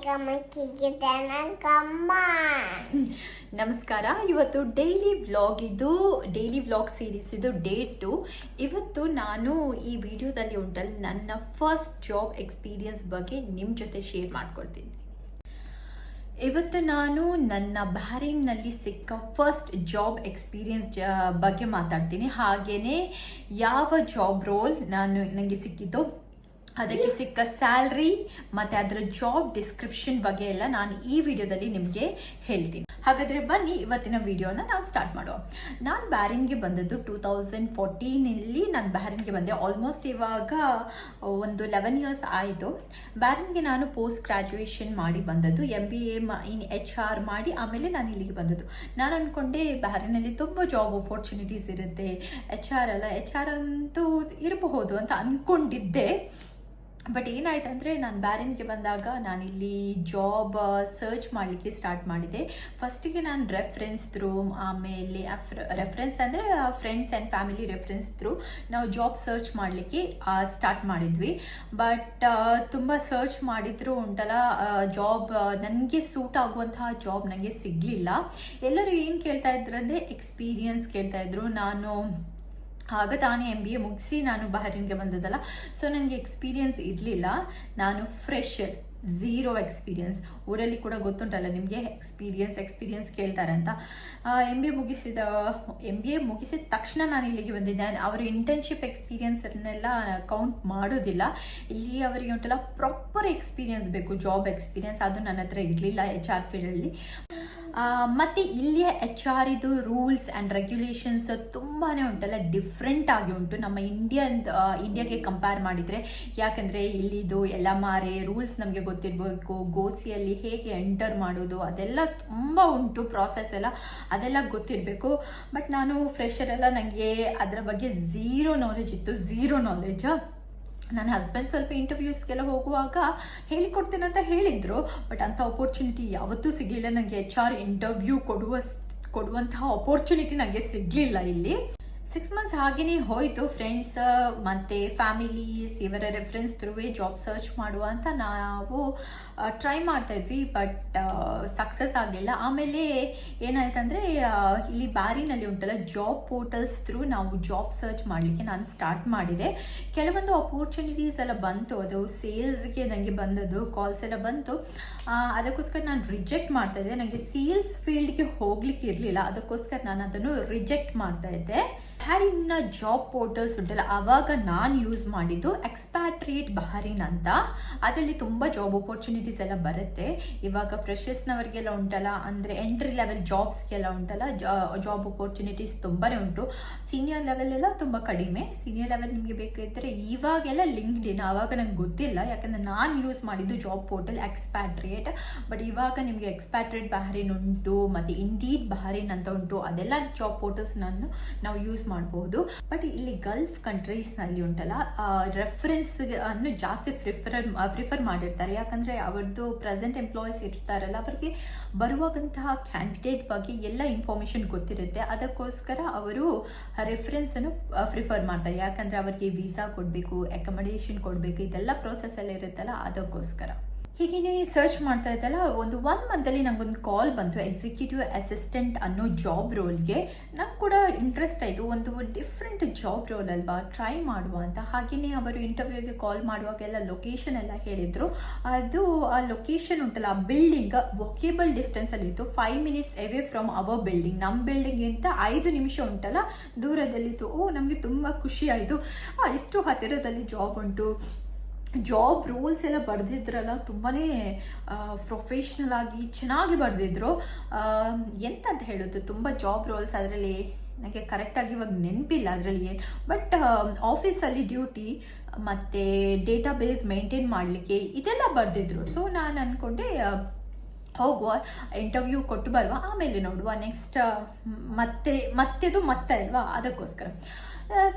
ನಮಸ್ಕಾರ, ಇವತ್ತು daily vlog ಇದು ಡೈಲಿ ವ್ಲಾಗ್ ಸೀರೀಸ್ ಇದು ಡೇ ಟು ಇವತ್ತು ನಾನು ಈ ವಿಡಿಯೋದಲ್ಲಿ ಉಂಟಲ್ಲಿ ನನ್ನ ಫಸ್ಟ್ ಜಾಬ್ ಎಕ್ಸ್ಪೀರಿಯನ್ಸ್ ಬಗ್ಗೆ ನಿಮ್ಮ ಜೊತೆ ಶೇರ್ ಮಾಡ್ಕೊಳ್ತೀನಿ. ಇವತ್ತು ನಾನು ನನ್ನ ಬ್ಯಾರಿಂಗ್ನಲ್ಲಿ ಸಿಕ್ಕ ಫಸ್ಟ್ ಜಾಬ್ ಎಕ್ಸ್ಪೀರಿಯನ್ಸ್ ಬಗ್ಗೆ ಮಾತಾಡ್ತೀನಿ. ಹಾಗೆಯೇ ಯಾವ ಜಾಬ್ ರೋಲ್ ನಾನು ನನಗೆ ಸಿಕ್ಕಿದ್ದು? ಅದಕ್ಕೆ ಸಿಕ್ಕ ಸ್ಯಾಲ್ರಿ ಮತ್ತು ಅದರ ಜಾಬ್ ಡಿಸ್ಕ್ರಿಪ್ಷನ್ ಬಗ್ಗೆ ಎಲ್ಲ ನಾನು ಈ ವಿಡಿಯೋದಲ್ಲಿ ನಿಮಗೆ ಹೇಳ್ತೀನಿ. ಹಾಗಾದರೆ ಬನ್ನಿ ಇವತ್ತಿನ ವಿಡಿಯೋನ ನಾವು ಸ್ಟಾರ್ಟ್ ಮಾಡುವ ನಾನು ಬ್ಯಾರಿನ್ಗೆ ಬಂದದ್ದು ಟೂ ತೌಸಂಡ್ ಫೋರ್ಟೀನಲ್ಲಿ ನಾನು ಬ್ಯಾರಿನ್ಗೆ ಬಂದೆ. ಆಲ್ಮೋಸ್ಟ್ ಇವಾಗ ಒಂದು ಲೆವೆನ್ ಇಯರ್ಸ್ ಆಯಿತು. ಬ್ಯಾರಿನ್ಗೆ ನಾನು ಪೋಸ್ಟ್ ಗ್ರ್ಯಾಜುಯೇಷನ್ ಮಾಡಿ ಬಂದದ್ದು M B A in H R ಮಾಡಿ ಆಮೇಲೆ ನಾನು ಇಲ್ಲಿಗೆ ಬಂದದ್ದು. ನಾನು ಅಂದ್ಕೊಂಡೆ ಬ್ಯಾರಿನಲ್ಲಿ ತುಂಬ ಜಾಬ್ ಅಪರ್ಚುನಿಟೀಸ್ ಇರುತ್ತೆ. ಎಚ್ ಆರ್ ಅಲ್ಲ ಎಚ್ ಆರ್ ಅಂತೂ ಇರಬಹುದು ಅಂತ ಅಂದ್ಕೊಂಡಿದ್ದೆ ಬಟ್ ಏನಾಯ್ತು ಅಂದರೆ ನಾನು ಬ್ಯಾರಿನ್ಗೆ ಬಂದಾಗ ನಾನಿಲ್ಲಿ ಜಾಬ್ ಸರ್ಚ್ ಮಾಡಲಿಕ್ಕೆ ಸ್ಟಾರ್ಟ್ ಮಾಡಿದೆ. ಫಸ್ಟಿಗೆ ನಾನು ರೆಫ್ರೆನ್ಸ್ ಥ್ರೂ ಆಮೇಲೆ ರೆಫ್ರೆನ್ಸ್ ಅಂದರೆ friends and family reference through ನಾವು ಜಾಬ್ ಸರ್ಚ್ ಮಾಡಲಿಕ್ಕೆ ಸ್ಟಾರ್ಟ್ ಮಾಡಿದ್ವಿ. ಬಟ್ ತುಂಬ ಸರ್ಚ್ ಮಾಡಿದ್ರು ಉಂಟಲ್ಲ ಜಾಬ್ ನನಗೆ ಸೂಟ್ ಆಗುವಂತಹ ಜಾಬ್ ನನಗೆ ಸಿಗಲಿಲ್ಲ. ಎಲ್ಲರೂ ಏನು ಕೇಳ್ತಾ ಇದ್ರು ಅಂದರೆ ಎಕ್ಸ್ಪೀರಿಯನ್ಸ್ ಕೇಳ್ತಾಯಿದ್ರು ನಾನು ಆಗ ತಾನೇ ಎಂ ಬಿ ಎ ಮುಗಿಸಿ ನಾನು ಬಹರಿನ್ಗೆ ಬಂದದಲ್ಲ. ಸೊ ನನಗೆ ಎಕ್ಸ್ಪೀರಿಯನ್ಸ್ ಇರಲಿಲ್ಲ. ನಾನು ಫ್ರೆಶ್ ಝೀರೋ ಎಕ್ಸ್ಪೀರಿಯನ್ಸ್ ಊರಲ್ಲಿ ಕೂಡ ಗೊತ್ತುಂಟಲ್ಲ ನಿಮಗೆ ಎಕ್ಸ್ಪೀರಿಯೆನ್ಸ್ ಎಕ್ಸ್ಪೀರಿಯನ್ಸ್ ಕೇಳ್ತಾರೆ ಅಂತ. ಎಂ ಬಿ ಎ ಮುಗಿಸಿದ ಎಂ ಬಿ ಎ ಮುಗಿಸಿದ ತಕ್ಷಣ ನಾನು ಇಲ್ಲಿಗೆ ಬಂದಿದ್ದೆ. ಅವರ ಇಂಟರ್ನ್ಶಿಪ್ ಎಕ್ಸ್ಪೀರಿಯನ್ಸನ್ನೆಲ್ಲ ಕೌಂಟ್ ಮಾಡೋದಿಲ್ಲ. ಇಲ್ಲಿ ಅವರಿಗೆ ಉಂಟಲ್ಲ ಪ್ರಾಪರ್ ಎಕ್ಸ್ಪೀರಿಯನ್ಸ್ ಬೇಕು ಜಾಬ್ ಎಕ್ಸ್ಪೀರಿಯನ್ಸ್ ಅದು ನನ್ನ ಹತ್ರ ಇರಲಿಲ್ಲ ಎಚ್ ಆರ್ ಫೀಲ್ಡಲ್ಲಿ ಮತ್ತು ಇಲ್ಲಿಯ ಎಚ್ ಆರ್ ಇದು ರೂಲ್ಸ್ ಆ್ಯಂಡ್ ರೆಗ್ಯುಲೇಷನ್ಸ್ ತುಂಬಾ ಉಂಟಲ್ಲ ಡಿಫ್ರೆಂಟ್ ಆಗಿ ಉಂಟು. ನಮ್ಮ ಇಂಡಿಯನ್ ಇಂಡಿಯಾಗೆ ಕಂಪೇರ್ ಮಾಡಿದರೆ, ಯಾಕಂದರೆ ಇಲ್ಲಿದು ಎಲ್ಲ ಮಾರೆ ರೂಲ್ಸ್ ನಮಗೆ ಗೊತ್ತಿರಬೇಕು, ಗೋಸಿಯಲ್ಲಿ ಹೇಗೆ ಎಂಟರ್ ಮಾಡೋದು, ಅದೆಲ್ಲ ತುಂಬ ಉಂಟು ಪ್ರಾಸೆಸ್ ಎಲ್ಲ, ಅದೆಲ್ಲ ಗೊತ್ತಿರಬೇಕು. ಬಟ್ ನಾನು ಫ್ರೆಶರ್ ಎಲ್ಲ ನನಗೆ ಅದರ ಬಗ್ಗೆ ಝೀರೋ ನಾಲೆಜ್ ಇತ್ತು ಝೀರೋ ನಾಲೆಜ್ ನನ್ನ ಹಸ್ಬೆಂಡ್ ಸ್ವಲ್ಪ ಇಂಟರ್ವ್ಯೂಸ್ಗೆಲ್ಲ ಹೋಗುವಾಗ ಹೇಳಿಕೊಡ್ತೇನೆ ಅಂತ ಹೇಳಿದ್ರು ಬಟ್ ಅಂಥ ಅಪರ್ಚುನಿಟಿ ಯಾವತ್ತೂ ಸಿಗಲಿಲ್ಲ. ನನಗೆ ಎಚ್ ಆರ್ ಇಂಟರ್ವ್ಯೂ ಕೊಡುವ ಕೊಡುವಂತಹ ಅಪರ್ಚುನಿಟಿ ನನಗೆ ಸಿಗಲಿಲ್ಲ ಇಲ್ಲಿ. ಸಿಕ್ಸ್ ಮಂತ್ಸ್ ಹಾಗೆಯೇ ಹೋಯಿತು. ಫ್ರೆಂಡ್ಸ್ ಮತ್ತು ಫ್ಯಾಮಿಲೀಸ್ ಇವರ ರೆಫರೆನ್ಸ್ ಥ್ರೂವೇ ಜಾಬ್ ಸರ್ಚ್ ಮಾಡುವ ಅಂತ ನಾವು ಟ್ರೈ ಮಾಡ್ತಾ ಇದ್ವಿ ಬಟ್ ಸಕ್ಸಸ್ ಆಗಲಿಲ್ಲ. ಆಮೇಲೆ ಏನಾಯ್ತಂದರೆ ಇಲ್ಲಿ ಬ್ಯಾರಿನಲ್ಲಿ ಉಂಟಲ್ಲ ಜಾಬ್ ಪೋರ್ಟಲ್ಸ್ ಥ್ರೂ ನಾವು ಜಾಬ್ ಸರ್ಚ್ ಮಾಡಲಿಕ್ಕೆ ನಾನು ಸ್ಟಾರ್ಟ್ ಮಾಡಿದೆ. ಕೆಲವೊಂದು ಅಪರ್ಚುನಿಟೀಸ್ ಎಲ್ಲ ಬಂತು. ಅದು ಸೇಲ್ಸ್ಗೆ ನನಗೆ ಬಂದದ್ದು ಕಾಲ್ಸ್ ಎಲ್ಲ ಬಂತು. ಅದಕ್ಕೋಸ್ಕರ ನಾನು ರಿಜೆಕ್ಟ್ ಮಾಡ್ತಾ ಇದ್ದೆ. ನನಗೆ ಸೇಲ್ಸ್ ಫೀಲ್ಡ್ಗೆ ಹೋಗ್ಲಿಕ್ಕೆ ಇರಲಿಲ್ಲ. ಅದಕ್ಕೋಸ್ಕರ ನಾನು ಅದನ್ನು ರಿಜೆಕ್ಟ್ ಮಾಡ್ತಾ ಇದ್ದೆ. ಬಹರಿನ್ನ ಜಾಬ್ ಪೋರ್ಟಲ್ಸ್ ಉಂಟಲ್ಲ ಆವಾಗ ನಾನು ಯೂಸ್ ಮಾಡಿದ್ದು ಎಕ್ಸ್ಪ್ಯಾಟ್ರಿಯೇಟ್ ಬಹರಿನ್ ಅಂತ. ಅದರಲ್ಲಿ ತುಂಬ ಜಾಬ್ ಅಪರ್ಚುನಿಟೀಸ್ ಎಲ್ಲ ಬರುತ್ತೆ. ಇವಾಗ ಫ್ರೆಶರ್ಸ್ನವರಿಗೆಲ್ಲ ಉಂಟಲ್ಲ, ಅಂದರೆ ಎಂಟ್ರಿ ಲೆವೆಲ್ ಜಾಬ್ಸ್ಗೆಲ್ಲ ಉಂಟಲ್ಲ ಜಾಬ್ ಅಪರ್ಚುನಿಟೀಸ್ ತುಂಬಾ ಉಂಟು. ಸೀನಿಯರ್ ಲೆವೆಲ್ ಎಲ್ಲ ತುಂಬ ಕಡಿಮೆ. ಸೀನಿಯರ್ ಲೆವೆಲ್ ನಿಮಗೆ ಬೇಕಿದ್ದರೆ ಇವಾಗೆಲ್ಲ ಲಿಂಕ್ಡ್ ಇನ್ ಆವಾಗ ನಂಗೆ ಗೊತ್ತಿಲ್ಲ. ಯಾಕಂದರೆ ನಾನು ಯೂಸ್ ಮಾಡಿದ್ದು ಜಾಬ್ ಪೋರ್ಟಲ್ ಎಕ್ಸ್ಪ್ಯಾಟ್ರಿಯೇಟ್ ಬಟ್ ಇವಾಗ ನಿಮಗೆ ಎಕ್ಸ್ಪ್ಯಾಟ್ರಿಯೇಟ್ ಬಹರಿನ್ ಉಂಟು, ಮತ್ತು ಇಂಡೀಡ್ ಬಹರಿನ್ ಅಂತ ಉಂಟು. ಅದೆಲ್ಲ ಜಾಬ್ ಪೋರ್ಟಲ್ಸ್ ನಾನು, ನಾವು ಯೂಸ್ ಮಾಡಬಹುದು ಬಟ್ ಇಲ್ಲಿ ಗಲ್ಫ್ ಕಂಟ್ರೀಸ್ನಲ್ಲಿ ಉಂಟಲ್ಲ ರೆಫರೆನ್ಸ್ ಅನ್ನು ಜಾಸ್ತಿ ಪ್ರಿಫರ್ ಪ್ರಿಫರ್ ಮಾಡಿರ್ತಾರೆ. ಯಾಕಂದ್ರೆ ಅವ್ರದ್ದು ಪ್ರೆಸೆಂಟ್ ಎಂಪ್ಲಾಯೀಸ್ ಇರ್ತಾರಲ್ಲ, ಅವರಿಗೆ ಬರುವಾಗಂತಹ ಕ್ಯಾಂಡಿಡೇಟ್ ಬಗ್ಗೆ ಎಲ್ಲ ಇನ್ಫಾರ್ಮೇಷನ್ ಗೊತ್ತಿರುತ್ತೆ. ಅದಕ್ಕೋಸ್ಕರ ಅವರು ರೆಫರೆನ್ಸ್ ಅನ್ನು ಪ್ರಿಫರ್ ಮಾಡ್ತಾರೆ. ಯಾಕಂದ್ರೆ ಅವರಿಗೆ ವೀಸಾ ಕೊಡಬೇಕು ಅಕಮಡೇಷನ್ ಕೊಡಬೇಕು, ಇದೆಲ್ಲ ಪ್ರೋಸೆಸ್ ಅಲ್ಲಿ ಇರುತ್ತಲ್ಲ ಅದಕ್ಕೋಸ್ಕರ. ಹೀಗೆ ಸರ್ಚ್ ಮಾಡ್ತಾ ಇದ್ದಲ್ಲ, ಒಂದು ಒನ್ ಮಂತಲ್ಲಿ ನಂಗೊಂದು ಕಾಲ್ ಬಂತು ಎಕ್ಸಿಕ್ಯೂಟಿವ್ ಅಸಿಸ್ಟೆಂಟ್ ಅನ್ನೋ ಜಾಬ್ ರೋಲ್ಗೆ ನಂಗೆ ಕೂಡ ಇಂಟ್ರೆಸ್ಟ್ ಆಯಿತು, ಒಂದು ಡಿಫ್ರೆಂಟ್ ಜಾಬ್ ರೋಲ್ ಅಲ್ವಾ ಟ್ರೈ ಮಾಡುವ ಅಂತ. ಹಾಗೆಯೇ ಅವರು ಇಂಟರ್ವ್ಯೂಗೆ ಕಾಲ್ ಮಾಡುವಾಗೆಲ್ಲ ಲೊಕೇಶನ್ ಎಲ್ಲ ಹೇಳಿದರು. ಅದು ಆ ಲೊಕೇಶನ್ ಉಂಟಲ್ಲ, ಆ building walkable ಡಿಸ್ಟೆನ್ಸಲ್ಲಿತ್ತು five minutes away from our building ನಮ್ಮ ಬಿಲ್ಡಿಂಗಿಂತ ಐದು ನಿಮಿಷ ಉಂಟಲ್ಲ, ದೂರದಲ್ಲಿತ್ತು. ಓ, ನಮಗೆ ತುಂಬ ಖುಷಿ ಆಯಿತು. ಇಷ್ಟು ಹತ್ತಿರದಲ್ಲಿ ಜಾಬ್ ಉಂಟು. ಜಾಬ್ ರೂಲ್ಸ್ ಎಲ್ಲ ಬರೆದಿದ್ರಲ್ಲ ತುಂಬಾ ಪ್ರೊಫೆಷ್ನಲ್ ಆಗಿ ಚೆನ್ನಾಗಿ ಬರೆದಿದ್ರು. ಎಂತಂತ ಹೇಳೋದು, ತುಂಬ ಜಾಬ್ ರೋಲ್ಸ್ ಅದರಲ್ಲಿ ನನಗೆ ಕರೆಕ್ಟಾಗಿ ಇವಾಗ ನೆನಪಿಲ್ಲ ಅದರಲ್ಲಿ ಏನು. ಬಟ್ ಆಫೀಸಲ್ಲಿ ಡ್ಯೂಟಿ ಮತ್ತು ಡೇಟಾ ಬೇಸ್ ಮೇಂಟೈನ್ ಮಾಡಲಿಕ್ಕೆ ಇದೆಲ್ಲ ಬರೆದಿದ್ರು. ಸೊ ನಾನು ಅಂದ್ಕೊಂಡೆ ಹೋಗುವ ಇಂಟರ್ವ್ಯೂ ಕೊಟ್ಟು ಬರುವ, ಆಮೇಲೆ ನೋಡುವ ನೆಕ್ಸ್ಟ್ ಮತ್ತೆ, ಮತ್ತೆದು ಮತ್ತೆ ಅಲ್ವಾ, ಅದಕ್ಕೋಸ್ಕರ.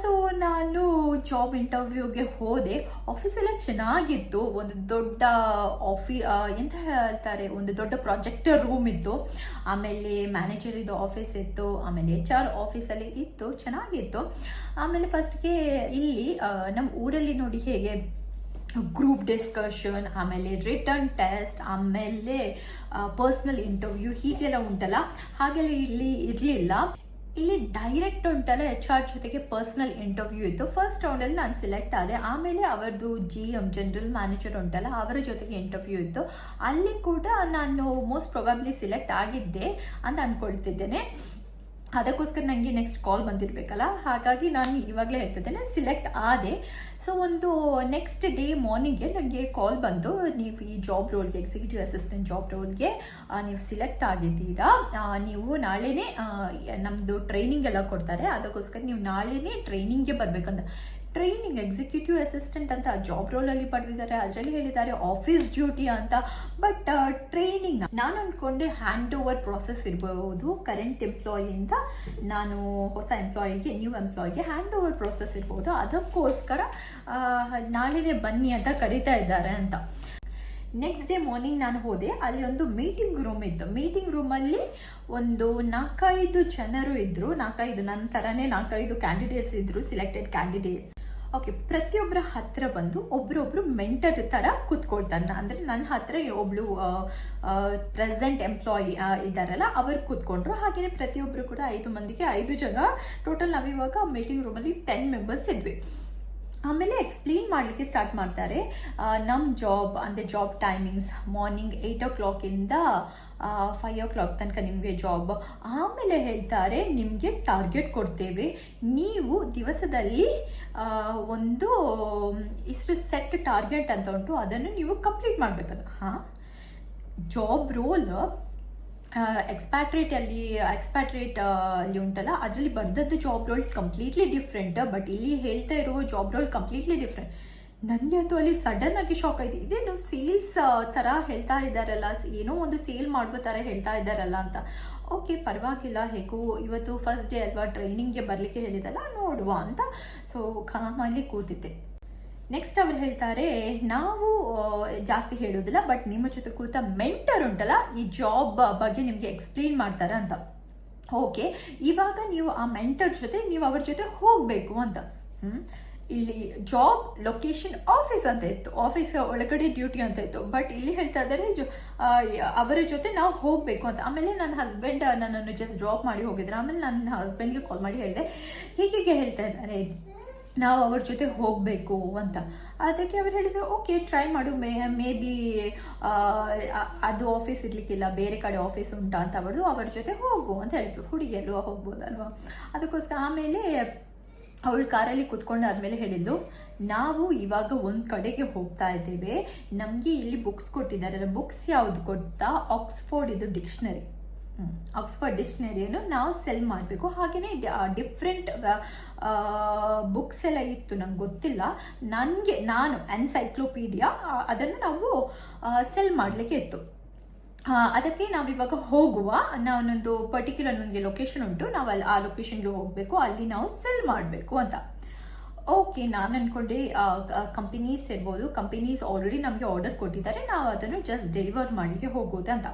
ಸೊ ನಾನು ಜಾಬ್ ಇಂಟರ್ವ್ಯೂಗೆ ಹೋದೆ. ಆಫೀಸೆಲ್ಲ ಚೆನ್ನಾಗಿತ್ತು. ಒಂದು ದೊಡ್ಡ ಆಫೀ ಎಂತ ಹೇಳ್ತಾರೆ? ಒಂದು ದೊಡ್ಡ ಪ್ರಾಜೆಕ್ಟರ್ ರೂಮ್ ಇತ್ತು. ಆಮೇಲೆ ಮ್ಯಾನೇಜರ್ ಆಫೀಸ್ ಇತ್ತು. ಆಮೇಲೆ ಎಚ್ ಆರ್ ಆಫೀಸಲ್ಲಿ ಇತ್ತು. ಚೆನ್ನಾಗಿತ್ತು. ಆಮೇಲೆ ಫಸ್ಟ್ಗೆ ಇಲ್ಲಿ ನಮ್ಮ ಊರಲ್ಲಿ ನೋಡಿ ಹೇಗೆ ಗ್ರೂಪ್ ಡಿಸ್ಕಷನ್ ಆಮೇಲೆ ರಿಟರ್ನ್ ಟೆಸ್ಟ್ ಆಮೇಲೆ ಪರ್ಸ್ನಲ್ ಇಂಟರ್ವ್ಯೂ ಹೀಗೆಲ್ಲ ಉಂಟಲ್ಲ? ಹಾಗೆಲ್ಲ ಇಲ್ಲಿ ಇರಲಿಲ್ಲ. ಇಲ್ಲಿ ಡೈರೆಕ್ಟ್ ಉಂಟಲ್ಲ ಎಚ್ ಆರ್ ಜೊತೆಗೆ ಪರ್ಸ್ನಲ್ ಇಂಟರ್ವ್ಯೂ ಇತ್ತು. ಫಸ್ಟ್ ರೌಂಡಲ್ಲಿ ನಾನು ಸೆಲೆಕ್ಟ್ ಆದೆ. ಆಮೇಲೆ ಅವರದು ಜಿ ಎಂ ಜನರಲ್ ಮ್ಯಾನೇಜರ್ ಉಂಟಲ್ಲ, ಅವರ ಜೊತೆಗೆ ಇಂಟರ್ವ್ಯೂ ಇತ್ತು. ಅಲ್ಲಿ ಕೂಡ ನಾನು ಮೋಸ್ಟ್ ಪ್ರೊಬಬ್ಲಿ ಸೆಲೆಕ್ಟ್ ಆಗಿದ್ದೆ ಅಂತ ಅಂದ್ಕೊಳ್ತಿದ್ದೇನೆ ಅದಕ್ಕೋಸ್ಕರ ನನಗೆ ನೆಕ್ಸ್ಟ್ ಕಾಲ್ ಬಂದಿರಬೇಕಲ್ಲ? ಹಾಗಾಗಿ ನಾನು ಇವಾಗಲೇ ಹೇಳ್ತಿದ್ದೇನೆ ಸಿಲೆಕ್ಟ್ ಆದೆ. ಸೊ ಒಂದು ನೆಕ್ಸ್ಟ್ ಡೇ ಮಾರ್ನಿಂಗ್ಗೆ ನನಗೆ ಕಾಲ್ ಬಂದು, ನೀವು ಈ ಜಾಬ್ ರೋಲ್ಗೆ ಎಕ್ಸಿಕ್ಯೂಟಿವ್ ಅಸಿಸ್ಟೆಂಟ್ ಜಾಬ್ ರೋಲ್ಗೆ ನೀವು ಸಿಲೆಕ್ಟ್ ಆಗಿದ್ದೀರಾ? ನೀವು ನಾಳೆನೇ ನಮ್ಮದು ಟ್ರೈನಿಂಗ್ ಎಲ್ಲ ಕೊಡ್ತಾರೆ. ಅದಕ್ಕೋಸ್ಕರ ನೀವು ನಾಳೆನೇ ಟ್ರೈನಿಂಗ್ಗೆ ಬರಬೇಕಂತ. ಟ್ರೈನಿಂಗ್ ಎಕ್ಸಿಕ್ಯೂಟಿವ್ ಅಸಿಸ್ಟೆಂಟ್ ಅಂತ ಜಾಬ್ ರೋಲಲ್ಲಿ ಪಡೆದಿದ್ದಾರೆ. ಅದರಲ್ಲಿ ಹೇಳಿದ್ದಾರೆ ಆಫೀಸ್ ಡ್ಯೂಟಿ ಅಂತ. ಬಟ್ ಟ್ರೈನಿಂಗ್ ನಾನು ಅಂದ್ಕೊಂಡೆ ಹ್ಯಾಂಡ್ ಓವರ್ ಪ್ರಾಸೆಸ್ ಇರಬಹುದು ಕರೆಂಟ್ ಎಂಪ್ಲಾಯಿಯಿಂದ ನಾನು ಹೊಸ ಎಂಪ್ಲಾಯಿಗೆ ನ್ಯೂ ಎಂಪ್ಲಾಯಿಗೆ ಹ್ಯಾಂಡ್ ಓವರ್ ಪ್ರಾಸೆಸ್ ಇರ್ಬೋದು. ಅದಕ್ಕೋಸ್ಕರ ನಾಳೆನೇ ಬನ್ನಿ ಅಂತ ಕರಿತಾ ಇದ್ದಾರೆ ಅಂತ. ನೆಕ್ಸ್ಟ್ ಡೇ ಮಾರ್ನಿಂಗ್ ನಾನು ಹೋದೆ. ಅಲ್ಲಿ ಒಂದು ಮೀಟಿಂಗ್ ರೂಮ್ ಇತ್ತು ಮೀಟಿಂಗ್ ರೂಮಲ್ಲಿ ಒಂದು ನಾಲ್ಕೈದು ಜನರು ಇದ್ದರು ನಾಲ್ಕೈದು ನನ್ನ ಥರನೇ ನಾಲ್ಕೈದು ಕ್ಯಾಂಡಿಡೇಟ್ಸ್ ಇದ್ದರು ಸಿಲೆಕ್ಟೆಡ್ ಕ್ಯಾಂಡಿಡೇಟ್ಸ್ ಓಕೆ ಪ್ರತಿಯೊಬ್ಬರ ಹತ್ರ ಬಂದು ಒಬ್ರೊಬ್ರು ಮೆಂಟರ್ ಥರ ಕೂತ್ಕೊಳ್ತಾರೆ. ಅಂದರೆ ನನ್ನ ಹತ್ರ ಒಬ್ಳು ಪ್ರೆಸೆಂಟ್ ಎಂಪ್ಲಾಯಿ ಇದ್ದಾರಲ್ಲ, ಅವರು ಕೂತ್ಕೊಂಡ್ರು. ಹಾಗೆಯೇ ಪ್ರತಿಯೊಬ್ಬರು ಕೂಡ ಐದು ಮಂದಿಗೆ ಐದು ಜನ ಟೋಟಲ್ ನಾವಿವಾಗ ಮೀಟಿಂಗ್ ರೂಮಲ್ಲಿ ಟೆನ್ ಮೆಂಬರ್ಸ್ ಇದ್ವಿ. ಆಮೇಲೆ ಎಕ್ಸ್ಪ್ಲೇನ್ ಮಾಡಲಿಕ್ಕೆ ಸ್ಟಾರ್ಟ್ ಮಾಡ್ತಾರೆ. ನಮ್ಮ ಜಾಬ್ ಅಂದರೆ ಜಾಬ್ ಟೈಮಿಂಗ್ಸ್ ಮಾರ್ನಿಂಗ್ ಏಯ್ಟ್ ಓ ಕ್ಲಾಕಿಂದ ಫೈವ್ ಓ ಕ್ಲಾಕ್ ತನಕ ನಿಮಗೆ ಜಾಬ್ ಆಮೇಲೆ ಹೇಳ್ತಾರೆ, ನಿಮಗೆ ಟಾರ್ಗೆಟ್ ಕೊಡ್ತೇವೆ. ನೀವು ದಿವಸದಲ್ಲಿ ಒಂದು ಇಷ್ಟು ಸೆಟ್ ಟಾರ್ಗೆಟ್ ಅಂತ ಉಂಟು, ಅದನ್ನು ನೀವು ಕಂಪ್ಲೀಟ್ ಮಾಡಬೇಕದು. ಹಾಂ? ಜಾಬ್ ರೋಲ್ ಎಕ್ಸ್ಪ್ಯಾಟ್ರೇಟ್ ಅಲ್ಲಿ ಎಕ್ಸ್ಪ್ಯಾಟ್ರೇಟ್ ಅಲ್ಲಿ ಉಂಟಲ್ಲ, ಅದರಲ್ಲಿ ಬರ್ದದ್ದು job role completely different but ಇಲ್ಲಿ ಹೇಳ್ತಾ ಇರೋ ಜಾಬ್ ರೋಲ್ ಕಂಪ್ಲೀಟ್ಲಿ ಡಿಫ್ರೆಂಟ್ ನನಗೆ ಅಂತೂ ಅಲ್ಲಿ ಸಡನ್ ಆಗಿ ಶಾಕ್ ಆಯ್ತು. ಇದೇನು ಸೇಲ್ಸ್ ಥರ ಹೇಳ್ತಾ ಇದ್ದಾರಲ್ಲ, ಏನೋ ಒಂದು ಸೇಲ್ ಮಾಡುವ ಥರ ಹೇಳ್ತಾ ಇದ್ದಾರಲ್ಲ ಅಂತ. ಓಕೆ ಪರವಾಗಿಲ್ಲ, ಹೇಗೂ ಇವತ್ತು ಫಸ್ಟ್ ಡೇ ಅಲ್ವಾ ಟ್ರೈನಿಂಗ್ಗೆ ಬರಲಿಕ್ಕೆ ಹೇಳಿದಲ್ಲ, ನೋಡುವ ಅಂತ. ಸೊ ಕಾಮಲ್ಲಿ ಕೂತಿದ್ದೆ. ನೆಕ್ಸ್ಟ್ ಅವ್ರು ಹೇಳ್ತಾರೆ, ನಾವು ಜಾಸ್ತಿ ಹೇಳೋದಿಲ್ಲ ಬಟ್ ನಿಮ್ಮ ಜೊತೆ ಕೂತ ಮೆಂಟರ್ ಉಂಟಲ್ಲ, ಈ ಜಾಬ್ ಬಗ್ಗೆ ನಿಮಗೆ ಎಕ್ಸ್ಪ್ಲೇನ್ ಮಾಡ್ತಾರೆ ಅಂತ. ಓಕೆ ಇವಾಗ ನೀವು ಆ ಮೆಂಟರ್ ಜೊತೆ, ನೀವು ಅವ್ರ ಜೊತೆ ಹೋಗಬೇಕು ಅಂತ. ಹ್ಮ್? ಇಲ್ಲಿ ಜಾಬ್ ಲೊಕೇಶನ್ ಆಫೀಸ್ ಅಂತ ಇತ್ತು. ಆಫೀಸ್ ಒಳಗಡೆ ಡ್ಯೂಟಿ ಅಂತ ಇತ್ತು. ಬಟ್ ಇಲ್ಲಿ ಹೇಳ್ತಾ ಇದ್ದಾರೆ ಅವರ ಜೊತೆ ನಾವು ಹೋಗಬೇಕು ಅಂತ. ಆಮೇಲೆ ನನ್ನ ಹಸ್ಬೆಂಡ್ ನನ್ನನ್ನು ಜಸ್ಟ್ ಡ್ರಾಪ್ ಮಾಡಿ ಹೋಗಿದ್ರು. ಆಮೇಲೆ ನನ್ನ ಹಸ್ಬೆಂಡ್ಗೆ ಕಾಲ್ ಮಾಡಿ ಹೇಳಿದೆ. ಹೀಗೆ ಹೇಳ್ತಾ ಇದ್ದಾರೆ. ನಾವು ಅವ್ರ ಜೊತೆ ಹೋಗಬೇಕು ಅಂತ. ಅದಕ್ಕೆ ಅವ್ರು ಹೇಳಿದ್ರು ಓಕೆ ಟ್ರೈ ಮಾಡು. ಮೇ ಮೇ ಬಿ ಅದು ಆಫೀಸ್ ಇರಲಿಕ್ಕಿಲ್ಲ. ಬೇರೆ ಕಡೆ ಆಫೀಸ್ ಉಂಟಾ ಅಂತ ಅವರು ಅವ್ರ ಜೊತೆ ಹೋಗು ಅಂತ ಹೇಳಿದ್ರು. ಹುಡುಗಿ ಅಲ್ವಾ ಹೋಗ್ಬೋದಲ್ವಾ? ಅದಕ್ಕೋಸ್ಕರ ಆಮೇಲೆ ಅವಳು ಕಾರಲ್ಲಿ ಕುತ್ಕೊಂಡಾದ್ಮೇಲೆ ಹೇಳಿದ್ದು, ನಾವು ಇವಾಗ ಒಂದು ಕಡೆಗೆ ಹೋಗ್ತಾ ಇದ್ದೇವೆ. ನಮಗೆ ಇಲ್ಲಿ ಬುಕ್ಸ್ ಕೊಟ್ಟಿದ್ದಾರೆ. ಬುಕ್ಸ್ ಯಾವ್ದು ಕೊಡ್ತಾ ಆಕ್ಸ್ಫೋರ್ಡ್ ಇದು ಡಿಕ್ಷನರಿ ಆಕ್ಸ್ಫರ್ಡ್ ಡಿಕ್ಷನರಿಯನ್ನು ನಾವು ಸೆಲ್ ಮಾಡಬೇಕು. ಹಾಗೆಯೇ ಡಿಫ್ರೆಂಟ್ ಬುಕ್ಸ್ ಎಲ್ಲ ಇತ್ತು. ನಂಗೆ ಗೊತ್ತಿಲ್ಲ. ನನಗೆ ನಾನು ಎನ್ಸೈಕ್ಲೋಪೀಡಿಯಾ ಅದನ್ನು ನಾವು ಸೆಲ್ ಮಾಡಲಿಕ್ಕೆ ಇತ್ತು. ಅದಕ್ಕೆ ಇವಾಗ ಹೋಗುವ, ನಾನೊಂದು ಪರ್ಟಿಕ್ಯುಲರ್ ನನಗೆ ಲೊಕೇಶನ್ ಉಂಟು ನಾವು ಅಲ್ಲಿ ಆ ಲೊಕೇಶನ್ಗೆ ಹೋಗಬೇಕು, ಅಲ್ಲಿ ನಾವು ಸೆಲ್ ಮಾಡಬೇಕು ಅಂತ. ಓಕೆ ನಾನು ಅನ್ಕೊಂಡೆ ಕಂಪನೀಸ್ ಇರ್ಬೋದು ಕಂಪನೀಸ್ ಆಲ್ರೆಡಿ ನಮಗೆ ಆರ್ಡರ್ ಕೊಟ್ಟಿದ್ದಾರೆ, ನಾವು ಅದನ್ನು ಜಸ್ಟ್ ಡೆಲಿವರ್ ಮಾಡಲಿಕ್ಕೆ ಹೋಗೋದು ಅಂತ.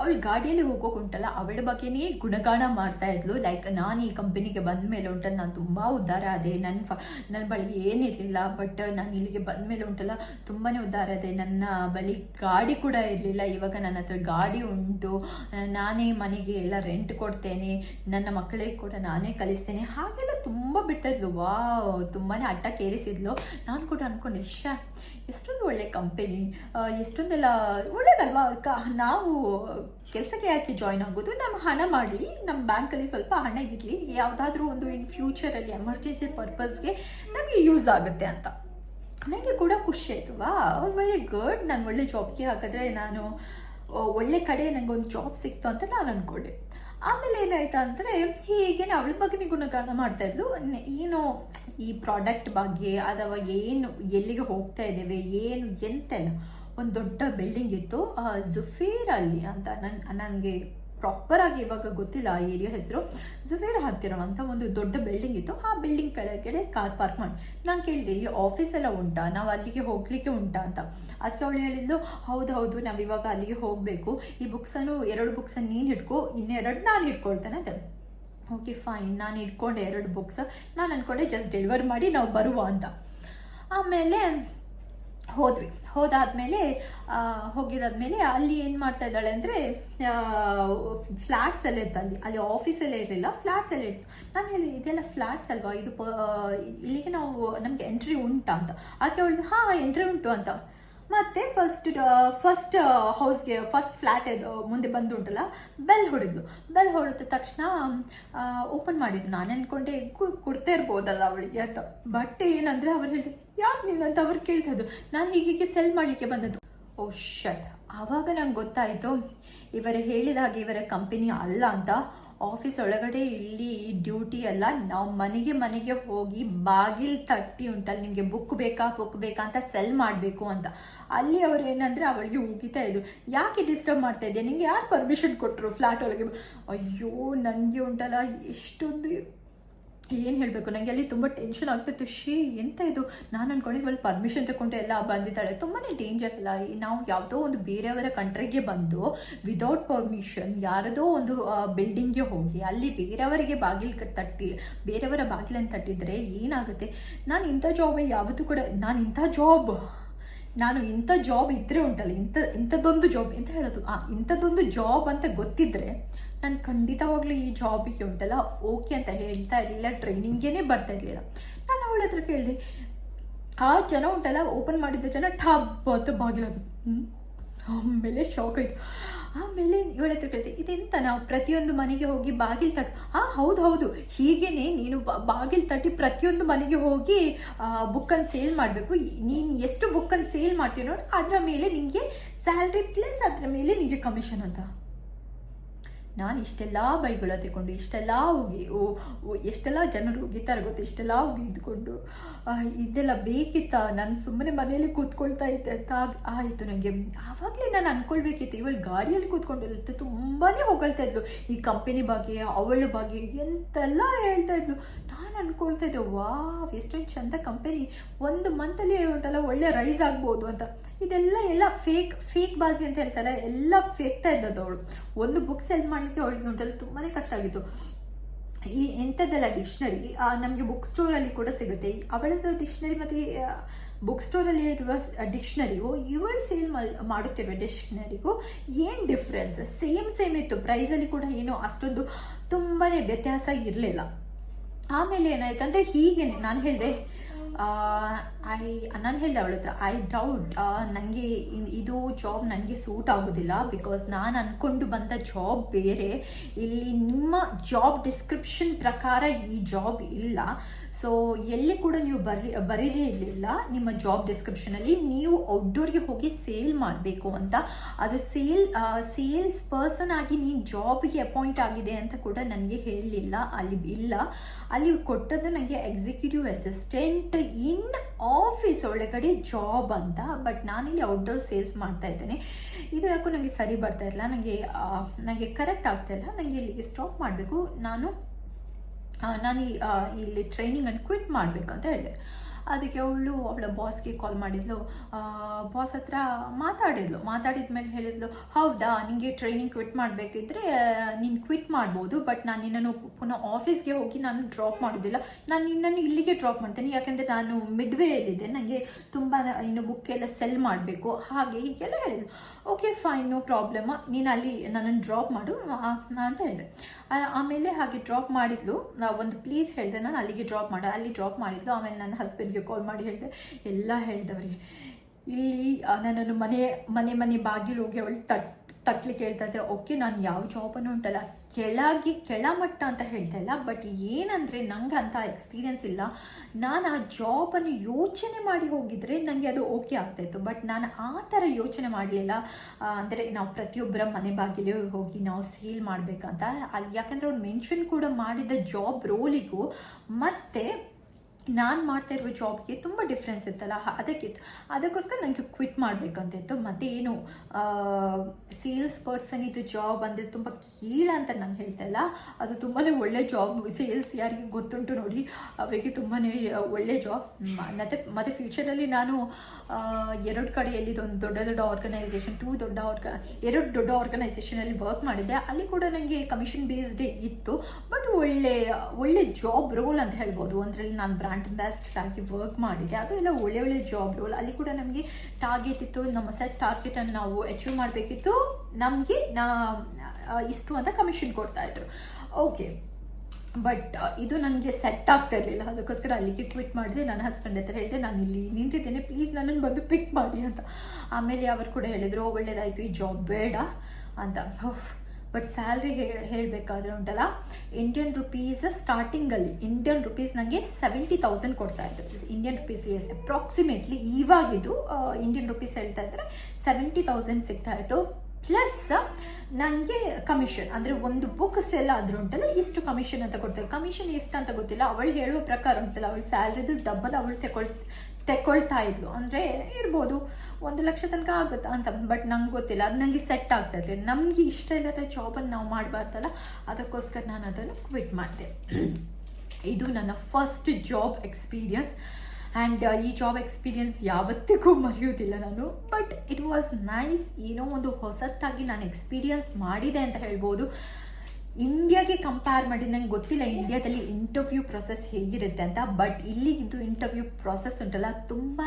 ಅವಳು ಗಾಡಿಯಲ್ಲಿ ಹೋಗೋಕೆ ಉಂಟಲ್ಲ ಅವಳ ಬಗ್ಗೆನೇ ಗುಣಗಾನ ಮಾಡ್ತಾ ಇದ್ಲು. ಲೈಕ್ ನಾನು ಈ ಕಂಪನಿಗೆ ಬಂದ ಮೇಲೆ ಉಂಟಲ್ಲ, ನಾನು ತುಂಬ ಉದ್ಧಾರ ಅದೇ ನನ್ನ ಫ ನನ್ನ ಬಳಿ ಏನಿರಲಿಲ್ಲ ಬಟ್ ನಾನು ಇಲ್ಲಿಗೆ ಬಂದ ಮೇಲೆ ಉಂಟಲ್ಲ ತುಂಬಾ ಉದ್ಧಾರ ಆದೆ. ನನ್ನ ಬಳಿ ಗಾಡಿ ಕೂಡ ಇರಲಿಲ್ಲ. ಇವಾಗ ನನ್ನ ಹತ್ರ ಗಾಡಿ ಉಂಟು. ನಾನೇ ಮನೆಗೆ ಎಲ್ಲ ರೆಂಟ್ ಕೊಡ್ತೇನೆ. ನನ್ನ ಮಕ್ಕಳಿಗೆ ಕೂಡ ನಾನೇ ಕಲಿಸ್ತೇನೆ. ಹಾಗೆಲ್ಲ ತುಂಬ ಬಿಡ್ತಾ ಇದ್ಲು. ವಾವ್ ತುಂಬಾ ಅಟ್ಟ ಕೇರಿಸಿದ್ಲು. ನಾನು ಕೂಡ ಅನ್ಕೊಂಡೆ ಶ್ಯಾ ಎಷ್ಟೊಂದು ಒಳ್ಳೆ ಕಂಪೆನಿ ಎಷ್ಟೊಂದೆಲ್ಲ ಒಳ್ಳೇದಲ್ವಾ? ಕ, ನಾವು ಕೆಲಸಕ್ಕೆ ಯಾಕೆ ಜಾಯ್ನ್ ಆಗೋದು? ನಮ್ಮ ಹಣ ಮಾಡಲಿ ನಮ್ಮ ಬ್ಯಾಂಕಲ್ಲಿ ಸ್ವಲ್ಪ ಹಣ ಇರಲಿ, ಯಾವುದಾದ್ರೂ ಒಂದು ಇನ್ ಫ್ಯೂಚರಲ್ಲಿ ಎಮರ್ಜೆನ್ಸಿ ಪರ್ಪಸ್ಗೆ ನಮಗೆ ಯೂಸ್ ಆಗುತ್ತೆ ಅಂತ. ನನಗೆ ಕೂಡ ಖುಷಿ ಆಯಿತು. ವಾ ವೆರಿ ಗುಡ್ ನಾನು ಒಳ್ಳೆ ಜಾಬ್ಗೆ ಹಾಕಿದ್ರೆ ನಾನು ಒಳ್ಳೆ ಕಡೆ ನನಗೊಂದು ಜಾಬ್ ಸಿಕ್ತು ಅಂತ ನಾನು ಅಂದ್ಕೊಂಡೆ ಆಮೇಲೆ ಏನಾಯ್ತಾ ಅಂದರೆ ಹೀಗೆ ಅವಳ ಬಗ್ಗೆ ಗುಣಗಾನ ಮಾಡ್ತಾ ಇದ್ಲು. ಏನು ಈ ಪ್ರಾಡಕ್ಟ್ ಬಗ್ಗೆ ಅಥವಾ ಏನು ಎಲ್ಲಿಗೆ ಹೋಗ್ತಾ ಇದ್ದೇವೆ ಏನು ಎಂತೆಲ್ಲ ಒಂದು ದೊಡ್ಡ ಬಿಲ್ಡಿಂಗ್ ಇತ್ತು. ಆ, ಜುಫೇರ್ ಅಲ್ಲಿ ಅಂತ ನನ್ ನನಗೆ ಪ್ರಾಪರ್ ಆಗಿ ಇವಾಗ ಗೊತ್ತಿಲ್ಲ ಆ ಏರಿಯಾ ಹೆಸರು. ಜುಫೇರ್ ಹತ್ತಿರ ಅಂತ ಒಂದು ದೊಡ್ಡ ಬಿಲ್ಡಿಂಗ್ ಇತ್ತು. ಆ ಬಿಲ್ಡಿಂಗ್ ಕೆಳಗಡೆ ಕಾರ್ ಪಾರ್ಕ್ ಮಾಡಿ, ನಾನು ಕೇಳಿದೆ, ಈ ಆಫೀಸ್ ಎಲ್ಲ ಉಂಟಾ? ನಾವು ಅಲ್ಲಿಗೆ ಹೋಗ್ಲಿಕ್ಕೆ ಉಂಟಾ ಅಂತ. ಅದಕ್ಕೆ ಅವಳು ಹೇಳಿದ್ಲು, ಹೌದು ಹೌದು, ನಾವು ಇವಾಗ ಅಲ್ಲಿಗೆ ಹೋಗಬೇಕು. ಈ ಬುಕ್ಸನ್ನು ಎರಡು ಬುಕ್ಸನ್ನು ನೀನು ಹಿಡ್ಕೊ, ಇನ್ನೆರಡು ನಾನು ಹಿಡ್ಕೊಳ್ತೇನೆ, ಅಂತ. ಓಕೆ ಫೈನ್ ನಾನು ಇಟ್ಕೊಂಡೆ ಎರಡು ಬುಕ್ಸ್ ನಾನು ಅಂದ್ಕೊಂಡೆ ಜಸ್ಟ್ ಡೆಲಿವರ್ ಮಾಡಿ, ನಾವು ಬರುವ, ಅಂತ. ಆಮೇಲೆ ಹೋದ್ವಿ. ಹೋದಾದ್ಮೇಲೆ ಹೋಗಿದ್ದಾದ್ಮೇಲೆ ಅಲ್ಲಿ ಏನು ಮಾಡ್ತಾ ಇದ್ದಾಳೆ ಅಂದರೆ ಫ್ಲ್ಯಾಟ್ಸ್ ಎಲ್ಲ ಇತ್ತು ಅಲ್ಲಿ. ಅಲ್ಲಿ ಆಫೀಸಲ್ಲೇ ಇರಲಿಲ್ಲ. ಫ್ಲ್ಯಾಟ್ಸ್ ಎಲ್ಲ ಇತ್ತು. ನಾನು ಹೇಳಿ, ಇದೆಲ್ಲ ಫ್ಲ್ಯಾಟ್ಸ್ ಅಲ್ವಾ? ಇದು ಪ ಇಲ್ಲಿಗೆ ನಾವು, ನಮಗೆ ಎಂಟ್ರಿ ಉಂಟಾ ಅಂತ. ಅದಕ್ಕೆ ಅವಳು ಹಾಂ ಎಂಟ್ರಿ ಉಂಟು ಅಂತ. ಮತ್ತೆ ಫಸ್ಟ್ ಫಸ್ಟ್ ಹೌಸ್ಗೆ ಫಸ್ಟ್ ಫ್ಲ್ಯಾಟ್ ಇದು ಮುಂದೆ ಬಂದು ಉಂಟಲ್ಲ ಬೆಲ್ ಹೊಡೆದ್ಲು. ಬೆಲ್ ಹೊಡೆದ ತಕ್ಷಣ ಓಪನ್ ಮಾಡಿದ್ದು. ನಾನು ಅನ್ಕೊಂಡೆ, ಕು- ಕೊಡ್ತಾ ಇರ್ಬೋದಲ್ಲ ಅವಳಿಗೆ ಅಂತ. ಬಟ್ ಏನಂದರೆ, ಅವ್ರು ಹೇಳಿದ್ರು ಯಾಕೆ ನೀನು ಅಂತ ಅವ್ರು ಕೇಳ್ತಾ ಇದ್ರು ನಾನು ಹೀಗೆ ಸೆಲ್ ಮಾಡಲಿಕ್ಕೆ ಬಂದದ್ದು. ಓ ಶಟ್ ಆವಾಗ ನಂಗೆ ಗೊತ್ತಾಯಿತು. ಇವರ ಹೇಳಿದ ಹಾಗೆ ಇವರ ಕಂಪನಿ ಅಲ್ಲ ಅಂತ. ಆಫೀಸ್ ಒಳಗಡೆ ಇಲ್ಲಿ ಡ್ಯೂಟಿ ಅಲ್ಲ ನಾವು ಮನೆಗೆ ಮನೆಗೆ ಹೋಗಿ ಬಾಗಿಲು ತಟ್ಟಿ ಉಂಟಲ್ಲ ನಿಮಗೆ ಬುಕ್ ಬೇಕಾ ಬುಕ್ ಬೇಕಾ ಅಂತ ಸೆಲ್ ಮಾಡಬೇಕು ಅಂತ. ಅಲ್ಲಿ ಅವ್ರು ಏನಂದ್ರೆ ಅವಳಿಗೆ ಉಗಿತಾ ಇದ್ರು. ಯಾಕೆ ಡಿಸ್ಟರ್ಬ್ ಮಾಡ್ತಾ ಇದ್ದೆ ನಿಂಗೆ ಯಾರು ಪರ್ಮಿಷನ್ ಕೊಟ್ಟರು ಫ್ಲಾಟ್ ಒಳಗೆ? ಅಯ್ಯೋ, ನನಗೆ ಉಂಟಲ್ಲ, ಎಷ್ಟೊಂದು ಏನು ಹೇಳಬೇಕು? ನನಗೆ ಅಲ್ಲಿ ತುಂಬ ಟೆನ್ಷನ್ ಆಗ್ತಿತ್ತು. ಶೀ ಎಂತ ಇದು? ನಾನು ಅನ್ಕೊಂಡೆ ಇವಳು ಪರ್ಮಿಷನ್ ತಗೊಂಡು ಎಲ್ಲ ಬಂದಿದ್ದಾಳೆ. ತುಂಬಾ ಡೇಂಜರ್ ಅಲ್ಲ. ನಾವು ಯಾವುದೋ ಒಂದು ಬೇರೆಯವರ ಕಂಟ್ರಿಗೆ ಬಂದು ವಿದೌಟ್ ಪರ್ಮಿಷನ್ ಯಾರದೋ ಒಂದು ಬಿಲ್ಡಿಂಗ್ಗೆ ಹೋಗಿ, ಅಲ್ಲಿ ಬೇರೆಯವರಿಗೆ ಬಾಗಿಲು ತಟ್ಟಿ, ಬೇರೆಯವರ ಬಾಗಿಲನ್ನು ತಟ್ಟಿದ್ರೆ ಏನಾಗುತ್ತೆ? ನಾನು ಇಂಥ ಜಾಬ್ ಯಾವತ್ತೂ ಕೂಡ, ನಾನು ಇಂಥ ಜಾಬ್ ನಾನು ಇಂಥ ಜಾಬ್ ಇದ್ದರೆ ಉಂಟಲ್ಲ. ಇಂಥ, ಇಂಥದ್ದೊಂದು ಜಾಬ್ ಎಂತ ಹೇಳೋದು? ಆ, ಇಂಥದ್ದೊಂದು ಜಾಬ್ ಅಂತ ಗೊತ್ತಿದ್ರೆ ನಾನು ಖಂಡಿತವಾಗ್ಲೂ ಈ ಜಾಬಿಗೆ ಉಂಟಲ್ಲ ಓಕೆ ಅಂತ ಹೇಳ್ತಾ ಇರಲಿಲ್ಲ ಟ್ರೈನಿಂಗೇನೆ ಬರ್ತಾ ಇರಲಿಲ್ಲ. ನಾನು ಅವಳ ಹತ್ರ ಕೇಳಿದೆ, ಆ ಜನ ಉಂಟಲ್ಲ ಓಪನ್ ಮಾಡಿದ ಜನ ಠಬ್ ಅಂತ ಬಾಗಿಲದು ಆಮೇಲೆ ಶಾಕ್ ಆಯ್ತು. ಆಮೇಲೆ ಇವಳ ಹತ್ರ ಕೇಳಿದೆ, ಇದೆಂತ ನಾವು ಪ್ರತಿಯೊಂದು ಮನೆಗೆ ಹೋಗಿ ಬಾಗಿಲು ತಟ್ಟು ಆ, ಹೌದು ಹೌದು. ಹೀಗೇನೆ ನೀನು ಬಾಗಿಲು ತಟ್ಟಿ ಪ್ರತಿಯೊಂದು ಮನೆಗೆ ಹೋಗಿ ಬುಕ್ಕನ್ನು ಸೇಲ್ ಮಾಡಬೇಕು. ನೀನು ಎಷ್ಟು ಬುಕ್ಕನ್ನು ಸೇಲ್ ಮಾಡ್ತೀನೋ ಅದರ ಮೇಲೆ ನಿಮಗೆ ಸ್ಯಾಲ್ರಿ ಪ್ಲಸ್ ಅದರ ಮೇಲೆ ನಿಮಗೆ ಕಮಿಷನ್ ಅಂತ. ನಾನು ಇಷ್ಟೆಲ್ಲ ಬೈಗಳು ತಗೊಂಡು ಇಷ್ಟೆಲ್ಲ ಹೋಗಿ ಓ- ಎಷ್ಟೆಲ್ಲ ಜನರು ಹೋಗಿತಾರೆ ಗೊತ್ತು? ಇಷ್ಟೆಲ್ಲ ಹೋಗಿ ಇದ್ಕೊಂಡು ಇದೆಲ್ಲ ಬೇಕಿತ್ತ? ನಾನು ಸುಮ್ಮನೆ ಮನೆಯಲ್ಲಿ ಕೂತ್ಕೊಳ್ತಾ ಇದ್ದೆ. ಅಂತ ಆಯಿತು ನನಗೆ ಆವಾಗಲೇ ನಾನು ಅಂದ್ಕೊಳ್ಬೇಕಿತ್ತು ಇವಳು ಗಾಡಿಯಲ್ಲಿ ಕೂತ್ಕೊಂಡಿರುತ್ತೆ ತುಂಬಾ ಹೊಗಳ್ತಾ ಇದ್ಲು. ಈ ಕಂಪನಿ ಬಗ್ಗೆ, ಅವಳ ಬಗ್ಗೆ ಎಂತೆಲ್ಲ ಹೇಳ್ತಾ ಇದ್ಲು. ನಾನು ಅಂದ್ಕೊಳ್ತಾ ಇದ್ದೆ, ವಾವ್, ಎಷ್ಟೊಂದು ಚಂದ ಕಂಪೆನಿ ಒಂದು ಮಂತಲ್ಲಿ ಉಂಟಲ್ಲ ಒಳ್ಳೆ ರೈಸ್ ಆಗ್ಬೋದು ಅಂತ. ಇದೆಲ್ಲ ಎಲ್ಲ ಫೇಕ್ ಫೇಕ್ ಬಾಜಿ ಅಂತ ಹೇಳ್ತಾರೆ. ಎಲ್ಲ ಫೇಕ್ತಾ ಇದ್ದದ್ದು ಅವಳು. ಒಂದು ಬುಕ್ ಸೆಲ್ ಮಾಡಲಿಕ್ಕೆ ಅವಳಿಗೆ ಉಂಟಲ್ಲ ತುಂಬಾ ಕಷ್ಟ ಆಗಿತ್ತು. ಈ ಎಂಥದ್ದೆಲ್ಲ ಡಿಕ್ಷನರಿ ನಮಗೆ ಬುಕ್ ಸ್ಟೋರಲ್ಲಿ ಕೂಡ ಸಿಗುತ್ತೆ. ಅವಳದ್ದು ಡಿಕ್ಷನರಿ ಮತ್ತು ಬುಕ್ ಸ್ಟೋರಲ್ಲಿ ಇರುವ ಡಿಕ್ಷ್ನರಿಗೂ ಇವಳು ಸೇಲ್ ಮಾಡುತ್ತೇವೆ ಡಿಕ್ಷನರಿಗೂ ಏನು ಡಿಫ್ರೆನ್ಸ್ ಸೇಮ್ ಸೇಮ್ ಇತ್ತು. ಪ್ರೈಸಲ್ಲಿ ಕೂಡ ಏನು ಅಷ್ಟೊಂದು ತುಂಬಾ ವ್ಯತ್ಯಾಸ ಇರಲಿಲ್ಲ. ಆಮೇಲೆ ಏನಾಯ್ತು ಅಂದರೆ ಹೀಗೆ ನಾನು ಹೇಳಿದೆ ಐ ನಾನು ಹೇಳಿದೆ ಅವಳ ಹತ್ರ ಐ ಡೌಟ್ ನನಗೆ ಇದು ಜಾಬ್ ನನಗೆ ಸೂಟ್ ಆಗೋದಿಲ್ಲ ಬಿಕಾಸ್ ನಾನು ಅಂದ್ಕೊಂಡು ಬಂದ ಜಾಬ್ ಬೇರೆ. ಇಲ್ಲಿ ನಿಮ್ಮ ಜಾಬ್ ಡಿಸ್ಕ್ರಿಪ್ಷನ್ ಪ್ರಕಾರ ಈ ಜಾಬ್ ಇಲ್ಲ. ಸೊ ಎಲ್ಲಿ ಕೂಡ ನೀವು ಬರಿ ಬರೀಲೇ ಇರಲಿಲ್ಲ, ನಿಮ್ಮ ಜಾಬ್ ಡಿಸ್ಕ್ರಿಪ್ಷನಲ್ಲಿ ನೀವು ಔಟ್ಡೋರ್ಗೆ ಹೋಗಿ ಸೇಲ್ ಮಾಡಬೇಕು ಅಂತ. ಅದು ಸೇಲ್ ಸೇಲ್ಸ್ ಪರ್ಸನ್ ಆಗಿ ನೀನು ಜಾಬ್ಗೆ ಅಪಾಯಿಂಟ್ ಆಗಿದೆ ಅಂತ ಕೂಡ ನನಗೆ ಹೇಳಲಿಲ್ಲ, ಅಲ್ಲಿ ಇಲ್ಲ. ಅಲ್ಲಿ ಕೊಟ್ಟದ್ದು ನನಗೆ ಎಕ್ಸಿಕ್ಯೂಟಿವ್ ಅಸಿಸ್ಟೆಂಟ್ ಇನ್ ಆಫೀಸ್ ಒಳಗಡೆ ಜಾಬ್ ಅಂತ ಬಟ್ ನಾನಿಲ್ಲಿ ಔಟ್ಡೋರ್ ಸೇಲ್ಸ್ ಮಾಡ್ತಾ ಇದ್ದೇನೆ. ಇದು ಯಾಕೋ ನನಗೆ ಸರಿ ಬರ್ತಾ ಇಲ್ಲ ನನಗೆ ನನಗೆ ಕರೆಕ್ಟ್ ಆಗ್ತಾ ಇಲ್ಲ ನನಗೆ ಇಲ್ಲಿಗೆ ಸ್ಟಾಪ್ ಮಾಡಬೇಕು. ನಾನು ನಾನು ಇಲ್ಲಿ ಟ್ರೈನಿಂಗ್ ಟ್ರೈನಿಂಗನ್ನು ಕ್ವಿಟ್ ಮಾಡಬೇಕಂತ ಹೇಳಿದೆ. ಅದಕ್ಕೆ ಅವಳು, ಅವಳ ಬಾಸ್ಗೆ ಕಾಲ್ ಮಾಡಿದ್ಲು. ಬಾಸ್ ಹತ್ರ ಮಾತಾಡಿದ್ಲು. ಮಾತಾಡಿದ ಮೇಲೆ ಹೇಳಿದ್ಲು, ಹೌದಾ ನಿಮಗೆ ಟ್ರೈನಿಂಗ್ ಕ್ವಿಟ್ ಮಾಡಬೇಕಿದ್ರೆ ನೀನು ಕ್ವಿಟ್ ಮಾಡ್ಬೋದು ಬಟ್ ನಾನು ನಿನ್ನನ್ನು ಪುನಃ ಆಫೀಸ್ಗೆ ಹೋಗಿ ನಾನು ಡ್ರಾಪ್ ಮಾಡೋದಿಲ್ಲ. ನಾನು ನಿನ್ನನ್ನು ಇಲ್ಲಿಗೆ ಡ್ರಾಪ್ ಮಾಡ್ತೇನೆ. ಯಾಕೆಂದರೆ ನಾನು ಮಿಡ್ವೇಯಲ್ಲಿದ್ದೆ ನನಗೆ ತುಂಬ ಇನ್ನು ಬುಕ್ ಎಲ್ಲ ಸೆಲ್ ಮಾಡಬೇಕು. ಹಾಗೆ ಹೀಗೆಲ್ಲ ಹೇಳಿದ್ಲು. ಓಕೆ ಫೈನ್ ನೋ ಪ್ರಾಬ್ಲಮ್ ನೀನು ಅಲ್ಲಿ ನನ್ನನ್ನು ಡ್ರಾಪ್ ಮಾಡು. ಅಂತ ಹೇಳಿದೆ. ಆಮೇಲೆ ಹಾಗೆ ಡ್ರಾಪ್ ಮಾಡಿದ್ಲು. ಒಂದು ಪ್ಲೀಸ್ ಹೇಳಿದೆ. ನಾನು ಅಲ್ಲಿಗೆ ಡ್ರಾಪ್ ಮಾಡ. ಅಲ್ಲಿ ಡ್ರಾಪ್ ಮಾಡಿದ್ಲು. ಆಮೇಲೆ ನನ್ನ ಹಸ್ಬೆಂಡ್ಗೆ ಕಾಲ್ ಮಾಡಿ ಹೇಳಿದೆ. ಎಲ್ಲ ಹೇಳಿದೆ ಅವರಿಗೆ ಇಲ್ಲಿ ನನ್ನನ್ನು ಮನೆ ಮನೆ ಮನೆ ಬಾಗಿಲು ಹೋಗಿ ಅವಳು ತಟ್ ತಟ್ಲಿಕ್ಕೆ ಹೇಳ್ತಾ ಇದ್ದೆ, ಓಕೆ, ನಾನು ಯಾವ ಜಾಬನ್ನು ಉಂಟಲ್ಲ, ಕೆಳಗೆ ಕೆಳಮಟ್ಟ ಅಂತ ಹೇಳ್ತಾ ಇಲ್ಲ ಬಟ್ ಏನಂದರೆ ನಂಗೆ ಅಂತ ಎಕ್ಸ್ಪೀರಿಯನ್ಸ್ ಇಲ್ಲ. ನಾನು ಆ ಜಾಬನ್ನು ಯೋಚನೆ ಮಾಡಿ ಹೋಗಿದ್ರೆ ನನಗೆ ಅದು ಓಕೆ ಆಗ್ತಾಯಿತ್ತು ಬಟ್ ನಾನು ಆ ಥರ ಯೋಚನೆ ಮಾಡಲಿಲ್ಲ. ಅಂದರೆ ನಾವು ಪ್ರತಿಯೊಬ್ಬರ ಮನೆ ಬಾಗಿಲೇ ಹೋಗಿ ನಾವು ಸೇಲ್ ಮಾಡಬೇಕಂತ ಅಲ್ಲಿ ಯಾಕಂದರೆ ಅವ್ರು ಮೆನ್ಷನ್ ಕೂಡ ಮಾಡಿದ ಜಾಬ್ ರೋಲಿಗೂ ಮತ್ತು ನಾನು ಮಾಡ್ತಾ ಇರುವ ಜಾಬ್ಗೆ ತುಂಬ ಡಿಫ್ರೆನ್ಸ್ ಇತ್ತಲ್ಲ? ಅದಕ್ಕಿತ್ತು. ಅದಕ್ಕೋಸ್ಕರ ನನಗೆ ಕ್ವಿಟ್ ಮಾಡಬೇಕಂತಿತ್ತು. ಮತ್ತು ಏನು ಸೇಲ್ಸ್ ಪರ್ಸನ್ ಇದು ಜಾಬ್ ಅಂದರೆ ತುಂಬ ಕೀಳ ಅಂತ ನಾನು ಹೇಳ್ತಾ ಇಲ್ಲ. ಅದು ತುಂಬಾ ಒಳ್ಳೆ ಜಾಬ್ ಸೇಲ್ಸ್ ಯಾರಿಗೆ ಗೊತ್ತುಂಟು ನೋಡಿ, ಅವರಿಗೆ ತುಂಬಾ ಒಳ್ಳೆ ಜಾಬ್ ಮತ್ತು ಮತ್ತು ಫ್ಯೂಚರಲ್ಲಿ ನಾನು ಎರಡು ಕಡೆಯಲ್ಲಿ ಒಂದು ದೊಡ್ಡ ದೊಡ್ಡ ಆರ್ಗನೈಸೇಷನ್ ಟೂ ದೊಡ್ಡ ಆರ್ಗ ಎರಡು ದೊಡ್ಡ ಆರ್ಗನೈಸೇಷನಲ್ಲಿ ವರ್ಕ್ ಮಾಡಿದ್ದೆ ಅಲ್ಲಿ ಕೂಡ ನನಗೆ ಕಮಿಷನ್ ಬೇಸ್ಡ್ ಇತ್ತು. ಬಟ್ ಒಳ್ಳೆ ಒಳ್ಳೆ ಜಾಬ್ ರೋಲ್ ಅಂತ ಹೇಳ್ಬೋದು. ಅದರಲ್ಲಿ ನಾನು ಬ್ರ್ಯಾಂಡ್ ಅಂಬಾಸಿಡರ್ ಆಗಿ ವರ್ಕ್ ಮಾಡಿದೆ. ಅದು ಎಲ್ಲ ಒಳ್ಳೆ ಒಳ್ಳೆ ಜಾಬ್ ರೋಲ್ ಅಲ್ಲಿ ಕೂಡ ನಮಗೆ ಟಾರ್ಗೆಟ್ ಇತ್ತು, ನಮ್ಮ ಸೆಟ್ ಟಾರ್ಗೆಟನ್ನು ನಾವು ಅಚೀವ್ ಮಾಡಬೇಕಿತ್ತು. ನಮಗೆ ನಾ ಇಷ್ಟು ಅಂತ ಕಮಿಷನ್ ಕೊಡ್ತಾ ಇದ್ರು. ಓಕೆ ಬಟ್ ಇದು ನನಗೆ ಸೆಟ್ ಆಗ್ತಾ ಇರಲಿಲ್ಲ. ಅದಕ್ಕೋಸ್ಕರ ಅಲ್ಲಿಗೆ ಟ್ವಿಟ್ ಮಾಡಿದೆ. ನನ್ನ ಹಸ್ಬೆಂಡ್ ಹತ್ರ ಹೇಳಿದೆ, ನಾನು ಇಲ್ಲಿ ನಿಂತಿದ್ದೇನೆ. ಪ್ಲೀಸ್ ನನ್ನನ್ನು ಬಂದು ಪಿಕ್ ಮಾಡಿ ಅಂತ. ಆಮೇಲೆ ಅವರು ಕೂಡ ಹೇಳಿದರು ಒಳ್ಳೆಯದಾಯಿತು ಈ ಜಾಬ್ ಬೇಡ ಅಂತ. ಬಟ್ ಸ್ಯಾಲ್ರಿ ಹೇಳಬೇಕಾದ್ರೆ ಉಂಟಲ್ಲ ಇಂಡಿಯನ್ ರುಪೀಸ್ ಸ್ಟಾರ್ಟಿಂಗಲ್ಲಿ ಇಂಡಿಯನ್ ರುಪೀಸ್ ನನಗೆ ಸೆವೆಂಟಿ ತೌಸಂಡ್ ಕೊಡ್ತಾ ಇದ್ರು. ಇಂಡಿಯನ್ ರುಪೀಸ್ ಎಸ್ ಅಪ್ರಾಕ್ಸಿಮೇಟ್ಲಿ ಇವಾಗಿದ್ದು ಇಂಡಿಯನ್ ರುಪೀಸ್ ಹೇಳ್ತಾ ಇದ್ದರೆ ಸೆವೆಂಟಿ ತೌಸಂಡ್ ಸಿಗ್ತಾ ಇತ್ತು. ಪ್ಲಸ್ ನನಗೆ ಕಮಿಷನ್ ಅಂದರೆ ಒಂದು ಬುಕ್ ಸೆಲ್ ಆದರೂ ಉಂಟಲ್ಲ, ಇಷ್ಟು ಕಮಿಷನ್ ಅಂತ ಕೊಡ್ತಾರೆ. ಕಮಿಷನ್ ಎಷ್ಟು ಅಂತ ಗೊತ್ತಿಲ್ಲ. ಅವಳು ಹೇಳುವ ಪ್ರಕಾರ ಉಂಟಲ್ಲ, ಅವಳು ಸ್ಯಾಲ್ರಿದು ಡಬಲ್ ಅವಳು ತೆಕೊಳ್ ತೆಕೊಳ್ತಾ ಇದ್ಲು. ಅಂದರೆ ಇರ್ಬೋದು, ಒಂದು ಲಕ್ಷ ತನಕ ಆಗುತ್ತಾ ಅಂತ ಬಟ್ ನಂಗೆ ಗೊತ್ತಿಲ್ಲ. ಅದು ನನಗೆ ಸೆಟ್ ಆಗ್ತಾ ಇರಲಿಲ್ಲ. ನಮಗೆ ಇಷ್ಟ ಇಲ್ಲದ ಜಾಬನ್ನು ನಾವು ಮಾಡಬಾರ್ದಲ್ಲ, ಅದಕ್ಕೋಸ್ಕರ ನಾನು ಅದನ್ನು ಕ್ವಿಟ್ ಮಾಡಿದೆ. ಇದು ನನ್ನ ಫಸ್ಟ್ ಜಾಬ್ ಎಕ್ಸ್ಪೀರಿಯನ್ಸ್ ಆ್ಯಂಡ್ ಈ ಜಾಬ್ ಎಕ್ಸ್ಪೀರಿಯನ್ಸ್ ಯಾವತ್ತಿಗೂ ಮರೆಯೋದಿಲ್ಲ ನಾನು. ಬಟ್ ಇಟ್ ವಾಸ್ ನೈಸ್ ಏನೋ ಒಂದು ಹೊಸತ್ತಾಗಿ ನಾನು ಎಕ್ಸ್ಪೀರಿಯನ್ಸ್ ಮಾಡಿದೆ ಅಂತ ಹೇಳ್ಬೋದು. ಇಂಡಿಯಾಗೆ ಕಂಪೇರ್ ಮಾಡಿ, ನಂಗೆ ಗೊತ್ತಿಲ್ಲ ಇಂಡಿಯಾದಲ್ಲಿ ಇಂಟರ್ವ್ಯೂ ಪ್ರೊಸೆಸ್ ಹೇಗಿರುತ್ತೆ ಅಂತ ಬಟ್ ಇಲ್ಲಿ ಇದು ಇಂಟರ್ವ್ಯೂ ಪ್ರೊಸೆಸ್ ಉಂಟಲ್ಲ ತುಂಬಾ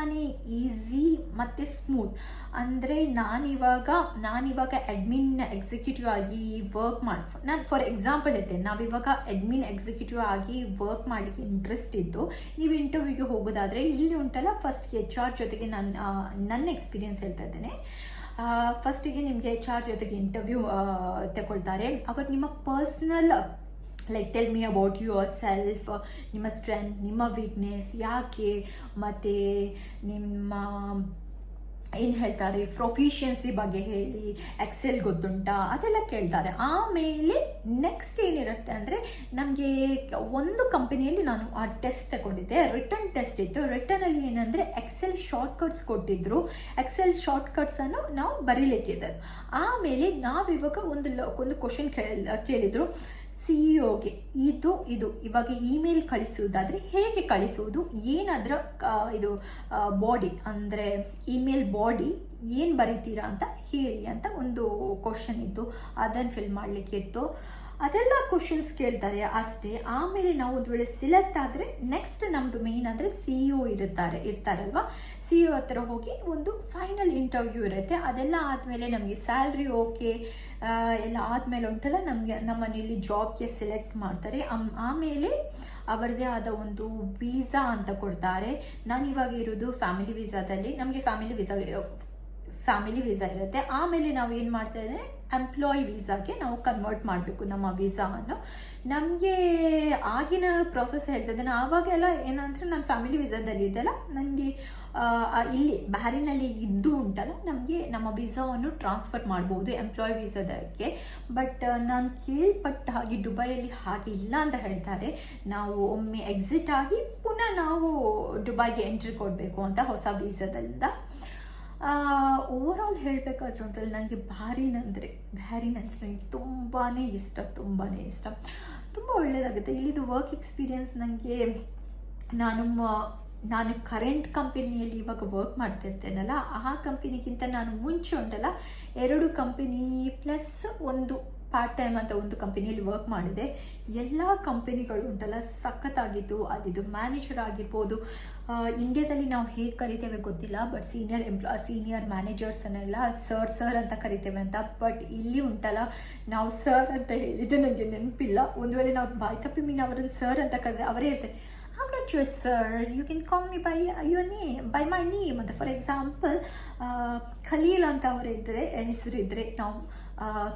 ಈಸಿ ಮತ್ತು ಸ್ಮೂತ್ ಅಂದರೆ ನಾನಿವಾಗ ನಾನಿವಾಗ ಅಡ್ಮಿನ್ ಎಕ್ಸಿಕ್ಯೂಟಿವ್ ಆಗಿ ವರ್ಕ್ ಮಾಡಿ, ನಾನು ಫಾರ್ ಎಕ್ಸಾಂಪಲ್ ಹೇಳ್ತೇನೆ, ನಾವಿವಾಗ ಅಡ್ಮಿನ್ ಎಕ್ಸಿಕ್ಯೂಟಿವ್ ಆಗಿ ವರ್ಕ್ ಮಾಡಲಿಕ್ಕೆ ಇಂಟ್ರೆಸ್ಟ್ ಇದ್ದು, ನೀವು ಇಂಟರ್ವ್ಯೂಗೆ ಹೋಗೋದಾದರೆ, ಇಲ್ಲಿ ಉಂಟಲ್ಲ ಫಸ್ಟ್ ಎಚ್ ಆರ್ ಜೊತೆಗೆ ನಾನು ನನ್ನ ಎಕ್ಸ್ಪೀರಿಯನ್ಸ್ ಹೇಳ್ತಾ ಇದ್ದೇನೆ. ಫಸ್ಟಿಗೆ ನಿಮಗೆ ಆರ್ ಜೊತೆಗೆ ಇಂಟರ್ವ್ಯೂ ತಗೊಳ್ತಾರೆ ಅವರು ನಿಮ್ಮ personal like tell me about yourself ನಿಮ್ಮ ಸ್ಟ್ರೆಂತ್ ನಿಮ್ಮ ವೀಕ್ನೆಸ್ ಯಾಕೆ? ಮತ್ತು ನಿಮ್ಮ ಏನು ಹೇಳ್ತಾರೆ? ಪ್ರೊಫಿಷಿಯನ್ಸಿ ಬಗ್ಗೆ ಹೇಳಿ ಎಕ್ಸೆಲ್ ಗೊತ್ತುಂಟಾ? ಅದೆಲ್ಲ ಕೇಳ್ತಾರೆ. ಆಮೇಲೆ ನೆಕ್ಸ್ಟ್ ಏನಿರುತ್ತೆ ಅಂದರೆ, ನಮಗೆ ಒಂದು ಕಂಪನಿಯಲ್ಲಿ ನಾನು ಆ ಟೆಸ್ಟ್ ತಗೊಂಡಿದ್ದೆ. ರಿಟರ್ನ್ ಟೆಸ್ಟ್ ಇತ್ತು. ರಿಟರ್ನಲ್ಲಿ ಏನಂದರೆ ಎಕ್ಸೆಲ್ ಶಾರ್ಟ್ಕಟ್ಸ್ ಕೊಟ್ಟಿದ್ರು. ಎಕ್ಸೆಲ್ ಶಾರ್ಟ್ಕಟ್ಸನ್ನು ನಾವು ಬರೀಲಿಕ್ಕಿದ್ದದ್ದು ಆಮೇಲೆ ನಾವಿವಾಗ ಒಂದು ಒಂದು ಕ್ವಶನ್ ಕೇಳಿದರು. ಸಿ ಇಒಗೆ ಇದು ಇದು, ಇವಾಗ ಇಮೇಲ್ ಕಳಿಸುವುದಾದರೆ ಹೇಗೆ ಕಳಿಸುವುದು? ಏನಾದರೂ ಇದು ಬಾಡಿ ಅಂದರೆ ಇಮೇಲ್ ಬಾಡಿ ಏನು ಬರೀತೀರಾ ಅಂತ ಹೇಳಿ ಅಂತ ಒಂದು ಕ್ವಶನ್ ಇತ್ತು. ಅದನ್ನು ಫಿಲ್ ಮಾಡಲಿಕ್ಕೆ ಇತ್ತು. ಅದೆಲ್ಲ ಕ್ವಶನ್ಸ್ ಕೇಳ್ತಾರೆ ಅಷ್ಟೇ. ಆಮೇಲೆ ನಾವು ಒಂದು ವೇಳೆ ಸಿಲೆಕ್ಟ್ ಆದರೆ ನೆಕ್ಸ್ಟ್ ನಮ್ಮದು ಮೇನ್ ಅಂದರೆ ಸಿ ಇ ಇರುತ್ತಾರೆ, ಇರ್ತಾರಲ್ವಾ? ಸಿ ಇ ಹತ್ರ ಹೋಗಿ ಒಂದು ಫೈನಲ್ ಇಂಟರ್ವ್ಯೂ ಇರುತ್ತೆ. ಅದೆಲ್ಲ ಆದಮೇಲೆ ನಮಗೆ ಸ್ಯಾಲ್ರಿ ಓಕೆ ಎಲ್ಲ ಆದಮೇಲೆ ಉಂಟಲ್ಲ, ನಮಗೆ ನಮ್ಮ ಇಲ್ಲಿ ಜಾಬ್ಗೆ ಸೆಲೆಕ್ಟ್ ಮಾಡ್ತಾರೆ. ಆಮೇಲೆ ಅವರದೇ ಆದ ಒಂದು ವೀಸಾ ಅಂತ ಕೊಡ್ತಾರೆ. ನಾನು ಇವಾಗ ಇರೋದು ಫ್ಯಾಮಿಲಿ ವೀಸಾದಲ್ಲಿ ನಮಗೆ ಫ್ಯಾಮಿಲಿ ವೀಸಾ ಫ್ಯಾಮಿಲಿ ವೀಸಾ ಇರುತ್ತೆ. ಆಮೇಲೆ ನಾವು ಏನು ಮಾಡ್ತಾ ಇದ್ದೇವೆ ಎಂಪ್ಲಾಯ್ ವೀಸಾಗೆ ನಾವು ಕನ್ವರ್ಟ್ ಮಾಡಬೇಕು ನಮ್ಮ ವೀಸಾವನ್ನು ನಮಗೆ ಆಗಿನ ಪ್ರೋಸೆಸ್ ಹೇಳ್ತಾ ಇದ್ದೇನೆ. ಆವಾಗೆಲ್ಲ ಏನಂದ್ರೆ, ನಾನು ಫ್ಯಾಮಿಲಿ ವೀಸಾದಲ್ಲಿ ಇದ್ದಲ್ಲ ನನಗೆ ಇಲ್ಲಿ ಬ್ಯಾರಿನಲ್ಲಿ ಇದ್ದು ಉಂಟಲ್ಲ, ನಮಗೆ ನಮ್ಮ ವೀಸಾವನ್ನು ಟ್ರಾನ್ಸ್ಫರ್ ಮಾಡ್ಬೋದು ಎಂಪ್ಲಾಯ್ ವೀಸಾದಕ್ಕೆ. ಬಟ್ ನಾನು ಕೇಳ್ಪಟ್ಟ ಹಾಗೆ ದುಬೈಯಲ್ಲಿ ಹಾಗೆ ಇಲ್ಲ ಅಂತ ಹೇಳ್ತಾರೆ. ನಾವು ಒಮ್ಮೆ ಎಕ್ಸಿಟ್ ಆಗಿ ಪುನಃ ನಾವು ದುಬೈಗೆ ಎಂಟ್ರಿ ಕೊಡಬೇಕು ಅಂತ ಹೊಸ ವೀಸಾದಿಂದ. ಓವರ್ ಆಲ್ ಹೇಳಬೇಕಾದ್ರೂ ಅಂತಲ್ಲಿ ನನಗೆ ಅಂದರೆ ನನಗೆ ತುಂಬಾ ಇಷ್ಟ ತುಂಬಾ ಇಷ್ಟ. ತುಂಬ ಒಳ್ಳೆಯದಾಗುತ್ತೆ ಇಲ್ಲಿದು ವರ್ಕ್ ಎಕ್ಸ್ಪೀರಿಯನ್ಸ್ ನನಗೆ ನಾನು ನಾನು ಕರೆಂಟ್ ಕಂಪೆನಿಯಲ್ಲಿ ಇವಾಗ ವರ್ಕ್ ಮಾಡ್ತಾ ಇರ್ತೇನಲ್ಲ ಆ ಕಂಪನಿಗಿಂತ ನಾನು ಮುಂಚೆ ಉಂಟಲ್ಲ, ಎರಡು ಕಂಪನಿ ಪ್ಲಸ್ ಒಂದು ಪಾರ್ಟ್ ಟೈಮ್ ಅಂತ ಒಂದು ಕಂಪೆನಿಯಲ್ಲಿ ವರ್ಕ್ ಮಾಡಿದೆ. ಎಲ್ಲ ಕಂಪನಿಗಳು ಉಂಟಲ್ಲ, ಸಖತ್ತಾಗಿದ್ದು ಅಲ್ಲಿದು ಮ್ಯಾನೇಜರ್ ಆಗಿರ್ಬೋದು. ಇಂಡಿಯಾದಲ್ಲಿ ನಾವು ಹೇಗೆ ಕರಿತೇವೆ ಗೊತ್ತಿಲ್ಲ ಬಟ್ ಸೀನಿಯರ್ ಎಂಪ್ಲಾ ಸೀನಿಯರ್ ಮ್ಯಾನೇಜರ್ಸನ್ನೆಲ್ಲ ಸರ್ ಸರ್ ಅಂತ ಕರಿತೇವೆ ಅಂತ. ಬಟ್ ಇಲ್ಲಿ ಉಂಟಲ್ಲ, ನಾವು ಸರ್ ಅಂತ ಹೇಳಿದ್ದು ನನಗೆ ನೆನಪಿಲ್ಲ. ಒಂದು ವೇಳೆ ನಾವು ಬಾಯ್ ತಪ್ಪಿ ಮೀನು ಅವರನ್ನು ಸರ್ ಅಂತ ಕರೆದ್ರೆ ಅವರೇ ಹೇಳ್ತಾರೆ I'm sir. You can call me by your name, by my name. ಅಂತ ಫಾರ್ ಎಕ್ಸಾಂಪಲ್ ಖಲೀಲ್ ಅಂತ ಅವರಿದ್ದರೆ ಹೆಸರಿದ್ರೆ ನಾವು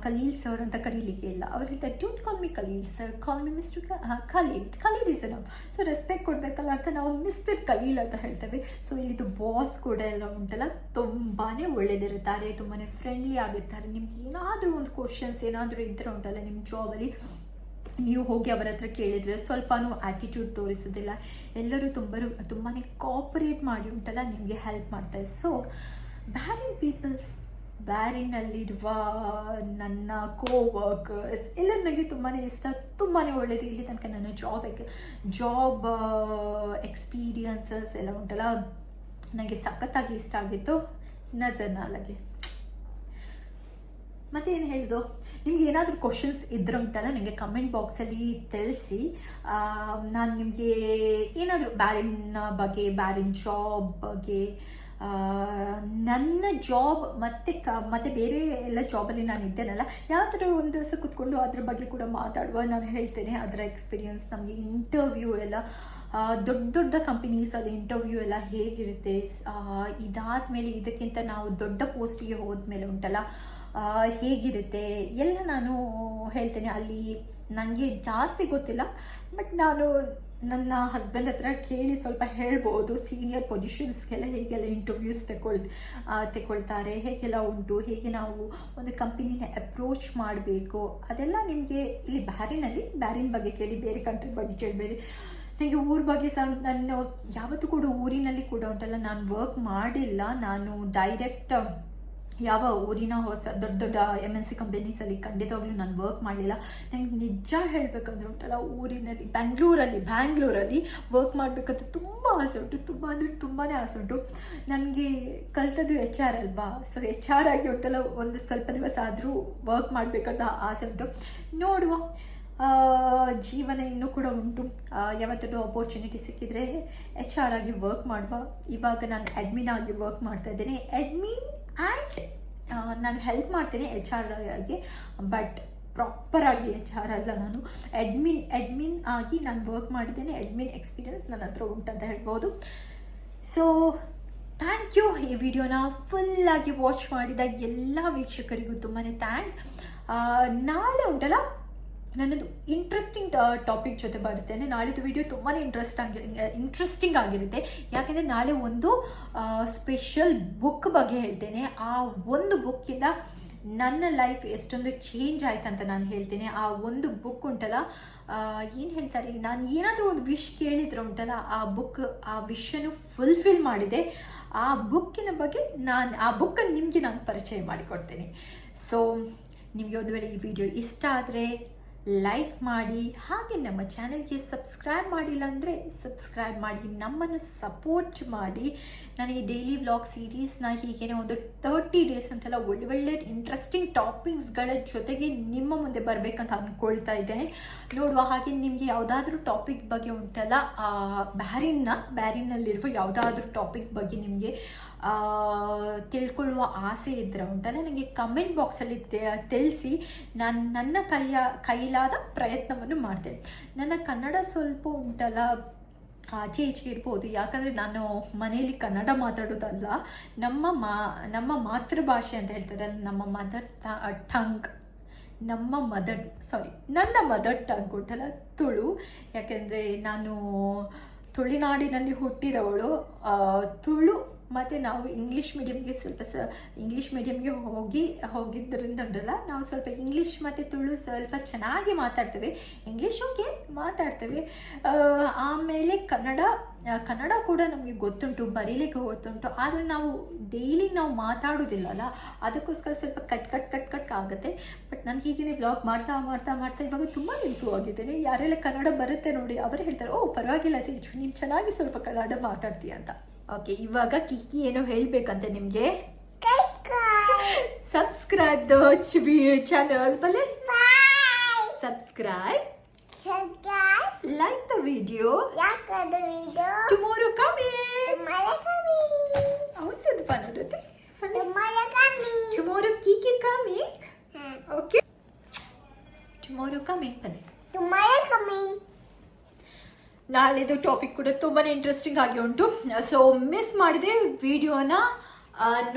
ಖಲೀಲ್ ಸರ್ ಅಂತ ಕರೀಲಿಕ್ಕೆ ಇಲ್ಲ. ಅವ್ರು ಹೇಳ್ತಾರೆ don't call me Khalil sir call me mister Khalil Khalil is ನಾವು ಸೊ ರೆಸ್ಪೆಕ್ಟ್ ಕೊಡಬೇಕಲ್ಲ ಅಂತ ನಾವು ಮಿಸ್ಟರ್ ಖಲೀಲ್ ಅಂತ ಹೇಳ್ತೇವೆ. ಸೊ ಇಲ್ಲಿದು ಬಾಸ್ ಕೂಡ ಎಲ್ಲ ಉಂಟಲ್ಲ ತುಂಬಾ ಒಳ್ಳೆದಿರುತ್ತಾರೆ ತುಂಬಾ ಫ್ರೆಂಡ್ಲಿ ಆಗಿರ್ತಾರೆ. ನಿಮ್ಗೆ ಏನಾದರೂ ಒಂದು ಕ್ವಶನ್ಸ್ ಏನಾದರೂ ಇದ್ದರೆ ಉಂಟಲ್ಲ ನಿಮ್ಮ ಜಾಬಲ್ಲಿ ನೀವು ಹೋಗಿ ಅವರ ಹತ್ರ ಕೇಳಿದರೆ ಸ್ವಲ್ಪನೂ ಆ್ಯಟಿಟ್ಯೂಡ್ ತೋರಿಸೋದಿಲ್ಲ. ಎಲ್ಲರೂ ತುಂಬ ತುಂಬಾ ಕೋಪರೇಟ್ ಮಾಡಿ ಉಂಟಲ್ಲ, ನಿಮಗೆ ಹೆಲ್ಪ್ ಮಾಡ್ತಾರೆ. ಸೊ ಬ್ಯಾರಿನ್ ಪೀಪಲ್ಸ್ ಬ್ಯಾರಿನಲ್ಲಿರುವ ನನ್ನ ಕೋ ವರ್ಕರ್ಸ್ ಎಲ್ಲ ನನಗೆ ತುಂಬಾ ಇಷ್ಟ ತುಂಬಾ ಒಳ್ಳೆಯದು ಇಲ್ಲಿ ತನಕ ನನ್ನ ಜಾಬ್ ಜಾಬ್ ಎಕ್ಸ್ಪೀರಿಯನ್ಸಸ್ ಎಲ್ಲ ಉಂಟಲ್ಲ ನನಗೆ ಸಖತ್ತಾಗಿ ಇಷ್ಟ ಆಗಿತ್ತು ನಜರ್ ನಾಲಗೆ ಮತ್ತೆ ಏನು ಹೇಳಿದು? ನಿಮ್ಗೆ ಏನಾದರೂ ಕ್ವಶನ್ಸ್ ಇದ್ರೆ ಉಂಟಲ್ಲ ನನಗೆ ಕಮೆಂಟ್ ಬಾಕ್ಸಲ್ಲಿ ತಿಳಿಸಿ. ನಾನು ನಿಮಗೆ ಏನಾದರೂ ಬ್ಯಾರಿನ ಬಗ್ಗೆ ಬ್ಯಾರಿನ್ ಜಾಬ್ ಬಗ್ಗೆ ನನ್ನ ಜಾಬ್ ಮತ್ತೆ ಕ, ಮತ್ತೆ ಬೇರೆ ಎಲ್ಲ ಜಾಬಲ್ಲಿ ನಾನು ಇದ್ದೇನಲ್ಲ ಯಾವ ಥರ ಒಂದು ದಿವಸ ಕೂತ್ಕೊಂಡು ಅದ್ರ ಬಗ್ಗೆ ಕೂಡ ಮಾತಾಡುವ. ನಾನು ಹೇಳ್ತೇನೆ ಅದರ ಎಕ್ಸ್ಪೀರಿಯನ್ಸ್ ನಮಗೆ ಇಂಟರ್ವ್ಯೂ ಎಲ್ಲ ದೊಡ್ಡ ದೊಡ್ಡ ಕಂಪನೀಸ್ ಕಂಪನೀಸಲ್ಲಿ ಇಂಟರ್ವ್ಯೂ ಎಲ್ಲ ಹೇಗಿರುತ್ತೆ ಇದಾದ ಮೇಲೆ ಇದಕ್ಕಿಂತ ನಾವು ದೊಡ್ಡ ಪೋಸ್ಟಿಗೆ ಹೋದ್ಮೇಲೆ ಉಂಟಲ್ಲ ಹೇಗಿರುತ್ತೆ? ಎಲ್ಲ ನಾನು ಹೇಳ್ತೇನೆ. ಅಲ್ಲಿ ನನಗೆ ಜಾಸ್ತಿ ಗೊತ್ತಿಲ್ಲ. ಬಟ್ ನಾನು ನನ್ನ ಹಸ್ಬೆಂಡ್ ಹತ್ರ ಕೇಳಿ ಸ್ವಲ್ಪ ಹೇಳ್ಬೋದು. ಸೀನಿಯರ್ ಪೊಸಿಷನ್ಸ್ಗೆಲ್ಲ ಹೇಗೆಲ್ಲ ಇಂಟರ್ವ್ಯೂಸ್ ತಗೊಳ್ ತಗೊಳ್ತಾರೆ ಹೇಗೆಲ್ಲ ಉಂಟು? ಹೇಗೆ ನಾವು ಒಂದು ಕಂಪನಿನ ಅಪ್ರೋಚ್ ಮಾಡಬೇಕು? ಅದೆಲ್ಲ ನಿಮಗೆ ಇಲ್ಲಿ ಬ್ಯಾರಿನಲ್ಲಿ, ಬ್ಯಾರಿನ ಬಗ್ಗೆ ಕೇಳಿ, ಬೇರೆ ಕಂಟ್ರಿ ಬಗ್ಗೆ ಕೇಳಬೇಡಿ. ನನಗೆ ಊರ ಬಗ್ಗೆ ಸಹ ನಾನು ಯಾವತ್ತೂ ಕೂಡ ಊರಿನಲ್ಲಿ ಕೂಡ ಉಂಟಲ್ಲ. ನಾನು ವರ್ಕ್ ಮಾಡಿಲ್ಲ. ನಾನು ಡೈರೆಕ್ಟ್ ಯಾವ ಊರಿನ ಹೊಸ ದೊಡ್ಡ ದೊಡ್ಡ ಎಂ ಎನ್ ಸಿ ಕಂಪನೀಸಲ್ಲಿ ಖಂಡಿತವಾಗ್ಲೂ ನಾನು ವರ್ಕ್ ಮಾಡಲಿಲ್ಲ. ನನಗೆ ನಿಜ ಹೇಳಬೇಕಂದ್ರೆ ಉಂಟಲ್ಲ ಊರಿನಲ್ಲಿ ಬ್ಯಾಂಗ್ಳೂರಲ್ಲಿ ಬ್ಯಾಂಗ್ಳೂರಲ್ಲಿ ವರ್ಕ್ ಮಾಡಬೇಕಂತ ತುಂಬ ಆಸೆ ಉಂಟು. ತುಂಬ ಅಂದರೆ ತುಂಬಾ ಆಸೆ ಉಂಟು. ನನಗೆ ಕಲ್ತದ್ದು ಎಚ್ ಆರ್ ಅಲ್ವಾ? ಸೊ ಎಚ್ ಆರ್ ಆಗಿ ಉಂಟಲ್ಲ ಒಂದು ಸ್ವಲ್ಪ ದಿವಸ ಆದರೂ ವರ್ಕ್ ಮಾಡಬೇಕಂತ ಆಸೆ ಉಂಟು. ನೋಡುವ. ಜೀವನ ಇನ್ನೂ ಕೂಡ ಉಂಟು. ಯಾವತ್ತೂ ಅಪೋರ್ಚುನಿಟಿ ಸಿಕ್ಕಿದ್ರೆ ಎಚ್ ಆರ್ ಆಗಿ ವರ್ಕ್ ಮಾಡುವ. ಇವಾಗ ನಾನು ಅಡ್ಮಿನ್ ಆಗಿ ವರ್ಕ್ ಮಾಡ್ತಾ ಇದ್ದೇನೆ. ಅಡ್ಮಿನ್ ಆ್ಯಂಡ್ ನಾನು ಹೆಲ್ಪ್ ಮಾಡ್ತೇನೆ ಎಚ್ ಆರ್ ಆಗಿ ಬಟ್ ಪ್ರಾಪರಾಗಿ ಎಚ್ ಆರ್ ಅಲ್ಲ ನಾನು. ಅಡ್ಮಿನ್ ಅಡ್ಮಿನ್ ಆಗಿ ನಾನು ವರ್ಕ್ ಮಾಡಿದ್ದೇನೆ. ಅಡ್ಮಿನ್ ಎಕ್ಸ್ಪೀರಿಯನ್ಸ್ ನನ್ನ ಹತ್ರ ಉಂಟಂತ ಹೇಳ್ಬೋದು. ಸೊ ಥ್ಯಾಂಕ್ ಯು ಈ ವಿಡಿಯೋನ ಫುಲ್ಲಾಗಿ ವಾಚ್ ಮಾಡಿದ ಎಲ್ಲ ವೀಕ್ಷಕರಿಗೂ ತುಂಬಾ ಥ್ಯಾಂಕ್ಸ್ ನಾಳೆ ಉಂಟಲ್ಲ? ನನ್ನದು ಇಂಟ್ರೆಸ್ಟಿಂಗ್ ಟಾಪಿಕ್ ಜೊತೆ ಬರ್ತೇನೆ ನಾಳಿದ್ದು ವಿಡಿಯೋ ತುಂಬಾ ಇಂಟ್ರೆಸ್ಟ್ ಆಗಿ ಇಂಟ್ರೆಸ್ಟಿಂಗ್ ಆಗಿರುತ್ತೆ. ಯಾಕೆಂದರೆ ನಾಳೆ ಒಂದು ಸ್ಪೆಷಲ್ ಬುಕ್ ಬಗ್ಗೆ ಹೇಳ್ತೇನೆ. ಆ ಒಂದು ಬುಕ್ಕಿಂದ ನನ್ನ ಲೈಫ್ ಎಷ್ಟೊಂದು ಚೇಂಜ್ ಆಯ್ತಂತ ನಾನು ಹೇಳ್ತೇನೆ. ಆ ಒಂದು ಬುಕ್ ಉಂಟಲ್ಲ ಏನು ಹೇಳ್ತಾರೆ? ನಾನು ಏನಾದರೂ ಒಂದು ವಿಶ್ ಕೇಳಿದ್ರೆ ಉಂಟಲ್ಲ, ಆ ಬುಕ್ ಆ ವಿಶನ್ನು ಫುಲ್ಫಿಲ್ ಮಾಡಿದೆ. ಆ ಬುಕ್ಕಿನ ಬಗ್ಗೆ ನಾನು, ಆ ಬುಕ್ಕನ್ನು ನಿಮಗೆ ನಾನು ಪರಿಚಯ ಮಾಡಿಕೊಡ್ತೇನೆ. ಸೊ ನಿಮಗೆ ಒಂದು ವೇಳೆ ಈ ವಿಡಿಯೋ ಇಷ್ಟ ಆದರೆ ಲೈಕ್ ಮಾಡಿ, ಹಾಗೆ ನಮ್ಮ ಚಾನೆಲ್ಗೆ ಸಬ್ಸ್ಕ್ರೈಬ್ ಮಾಡಿಲ್ಲ ಅಂದರೆ ಸಬ್ಸ್ಕ್ರೈಬ್ ಮಾಡಿ, ನಮ್ಮನ್ನು ಸಪೋರ್ಟ್ ಮಾಡಿ. ನಾನು ಈ ಡೈಲಿ ವ್ಲಾಗ್ ಸೀರೀಸ್ನ ಹೀಗೇನೆ ಒಂದು ತರ್ಟಿ ಡೇಸ್ ಅಂತೆಲ್ಲ ಒಳ್ಳೆ ಒಳ್ಳೆ ಇಂಟ್ರೆಸ್ಟಿಂಗ್ ಟಾಪಿಕ್ಸ್ಗಳ ಜೊತೆಗೆ ನಿಮ್ಮ ಮುಂದೆ ಬರಬೇಕಂತ ಅಂದ್ಕೊಳ್ತಾ ಇದ್ದೇನೆ. ನೋಡುವ ಹಾಗೆ ನಿಮಗೆ ಯಾವುದಾದ್ರೂ ಟಾಪಿಕ್ ಬಗ್ಗೆ ಉಂಟಲ್ಲ ಬ್ಯಾರಿನ್ನ ಬ್ಯಾರಿನಲ್ಲಿರುವ ಯಾವುದಾದ್ರೂ ಟಾಪಿಕ್ ಬಗ್ಗೆ ನಿಮಗೆ ತಿಳ್ಕೊಳ್ಳುವ ಆಸೆ ಇದ್ದರೆ ಉಂಟಲ್ಲ ನನಗೆ ಕಮೆಂಟ್ ಬಾಕ್ಸಲ್ಲಿ ತಿಳಿಸಿ ನಾನು ನನ್ನ ಕೈಯ, ಕೈಲಾದ ಪ್ರಯತ್ನವನ್ನು ಮಾಡ್ತೇನೆ. ನನ್ನ ಕನ್ನಡ ಸ್ವಲ್ಪ ಉಂಟಲ್ಲ ಆಚೆ ಈಚೆ ಇರ್ಬೋದು. ಯಾಕಂದರೆ ನಾನು ಮನೆಯಲ್ಲಿ ಕನ್ನಡ ಮಾತಾಡೋದಲ್ಲ, ನಮ್ಮ ಮಾ, ನಮ್ಮ ಮಾತೃಭಾಷೆ ಅಂತ ಹೇಳ್ತಾರೆ ನಮ್ಮ ಮದರ್ ಟಂಗ್ ನಮ್ಮ ಮದರ್ ಸಾರಿ ನನ್ನ ಮದರ್ ಟಂಗ್ ಉಂಟಲ್ಲ, ತುಳು. ಯಾಕೆಂದರೆ ನಾನು ತುಳುನಾಡಿನಲ್ಲಿ ಹುಟ್ಟಿದವಳು ತುಳು ಮತ್ತು ನಾವು ಇಂಗ್ಲೀಷ್ ಮೀಡಿಯಮ್ಗೆ ಸ್ವಲ್ಪ ಸ ಇಂಗ್ಲೀಷ್ ಮೀಡಿಯಮ್ಗೆ ಹೋಗಿ, ಹೋಗಿದ್ದರಿಂದ ಉಂಟಲ್ಲ, ನಾವು ಸ್ವಲ್ಪ ಇಂಗ್ಲೀಷ್ ಮತ್ತು ತುಳು ಸ್ವಲ್ಪ ಚೆನ್ನಾಗಿ ಮಾತಾಡ್ತೇವೆ. ಇಂಗ್ಲೀಷ್ ಓಕೆ ಮಾತಾಡ್ತೇವೆ. ಆಮೇಲೆ ಕನ್ನಡ ಕನ್ನಡ ಕೂಡ ನಮಗೆ ಗೊತ್ತುಂಟು, ಬರೀಲಿಕ್ಕೆ ಗೊತ್ತುಂಟು. ಆದರೆ ನಾವು ಡೈಲಿ ನಾವು ಮಾತಾಡೋದಿಲ್ಲಲ್ಲ, ಅದಕ್ಕೋಸ್ಕರ ಸ್ವಲ್ಪ ಕಟ್ ಕಟ್ ಕಟ್ ಕಟ್ ಆಗುತ್ತೆ. ಬಟ್ ನಾನು ಹೀಗೇ ವ್ಲಾಗ್ ಮಾಡ್ತಾ ಮಾಡ್ತಾ ಮಾಡ್ತಾ ಇವಾಗ ತುಂಬ ಇಂಪ್ರೂವ್ ಆಗಿದ್ದೇನೆ. ಯಾರೆಲ್ಲ ಕನ್ನಡ ಬರುತ್ತೆ ನೋಡಿ, ಅವರು ಹೇಳ್ತಾರೆ, ಓ, ಪರವಾಗಿಲ್ಲ ತೇಜು, ನೀನು ಚೆನ್ನಾಗಿ ಸ್ವಲ್ಪ ಕನ್ನಡ ಮಾತಾಡ್ತೀಯ ಅಂತ. ಓಕೆ ಇವಾಗ ಕಿಕ್ಕಿ ಏನೋ ಹೇಳ್ಬೇಕಂತೆ ನಿಮಗೆ? ಸಬ್ಸ್ಕ್ರೈಬ್ ದ ಚಾನಲ್ ಬಲೆ subscribe like the video tomorrow coming ಹೌದಪ್ಪ ನೋಡುತ್ತೆ ಟುಮಾರೋ ಕೀಕಿ ಕಮಿಂಗ್ ಓಕೆ ಟುಮಾರೋ ಕಮಿಂಗ್ ಬನ್ನಿ ನಾಳೆದು ಟಾಪಿಕ್ ಕೂಡ ತುಂಬಾ ಇಂಟ್ರೆಸ್ಟಿಂಗ್ ಆಗಿ ಉಂಟು. ಸೊ ಮಿಸ್ ಮಾಡಿದೆ ವಿಡಿಯೋನ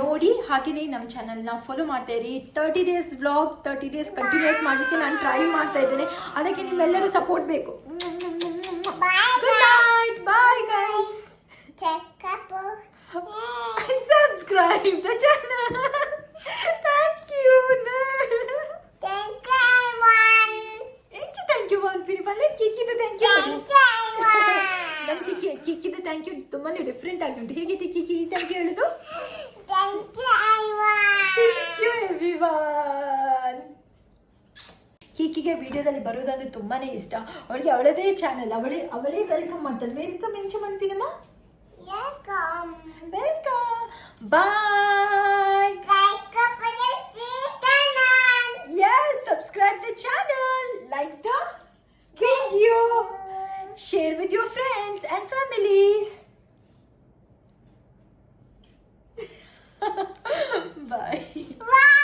ನೋಡಿ ಹಾಗೆಯೇ ನಮ್ಮ ಚಾನಲ್ನ ಫಾಲೋ ಮಾಡ್ತಾ ಇರಿ. Thirty days vlog thirty days continues ಮಾಡಲಿಕ್ಕೆ ನಾನು ಟ್ರೈ ಮಾಡ್ತಾ ಇದ್ದೇನೆ. ಅದಕ್ಕೆ ನಿಮ್ಮೆಲ್ಲರೂ ಸಪೋರ್ಟ್ ಬೇಕು. Good night bye guys subscribe the channel thank you thank you ತುಂಬಾನೇ ಡಿಫ್ರೆಂಟ್ ಆಗಿ ಉಂಟು ಹೇಗಿದೆ ಕಿಕಿ ಥ್ಯಾಂಕ್ ಯು ಹೇಳುದು? ಕೀಕಿಗೆ ವಿಡಿಯೋದಲ್ಲಿ ಬರೋದಂದ್ರೆ ತುಂಬಾನೇ ಇಷ್ಟ. ಅವಳಿಗೆ ಅವಳದೇ ಚಾನೆಲ್ ಅವಳೇ ಅವಳೇ ವೆಲ್ಕಮ್ ಮಾಡ್ತಾಳೆ. ವೆಲ್ಕಮ್ ಹೆಂಚು ಮನ್ಪಿನಮ್ಮ welcome bye Yes, subscribe channel like like the video. share with your friends and families. Bye. Bye.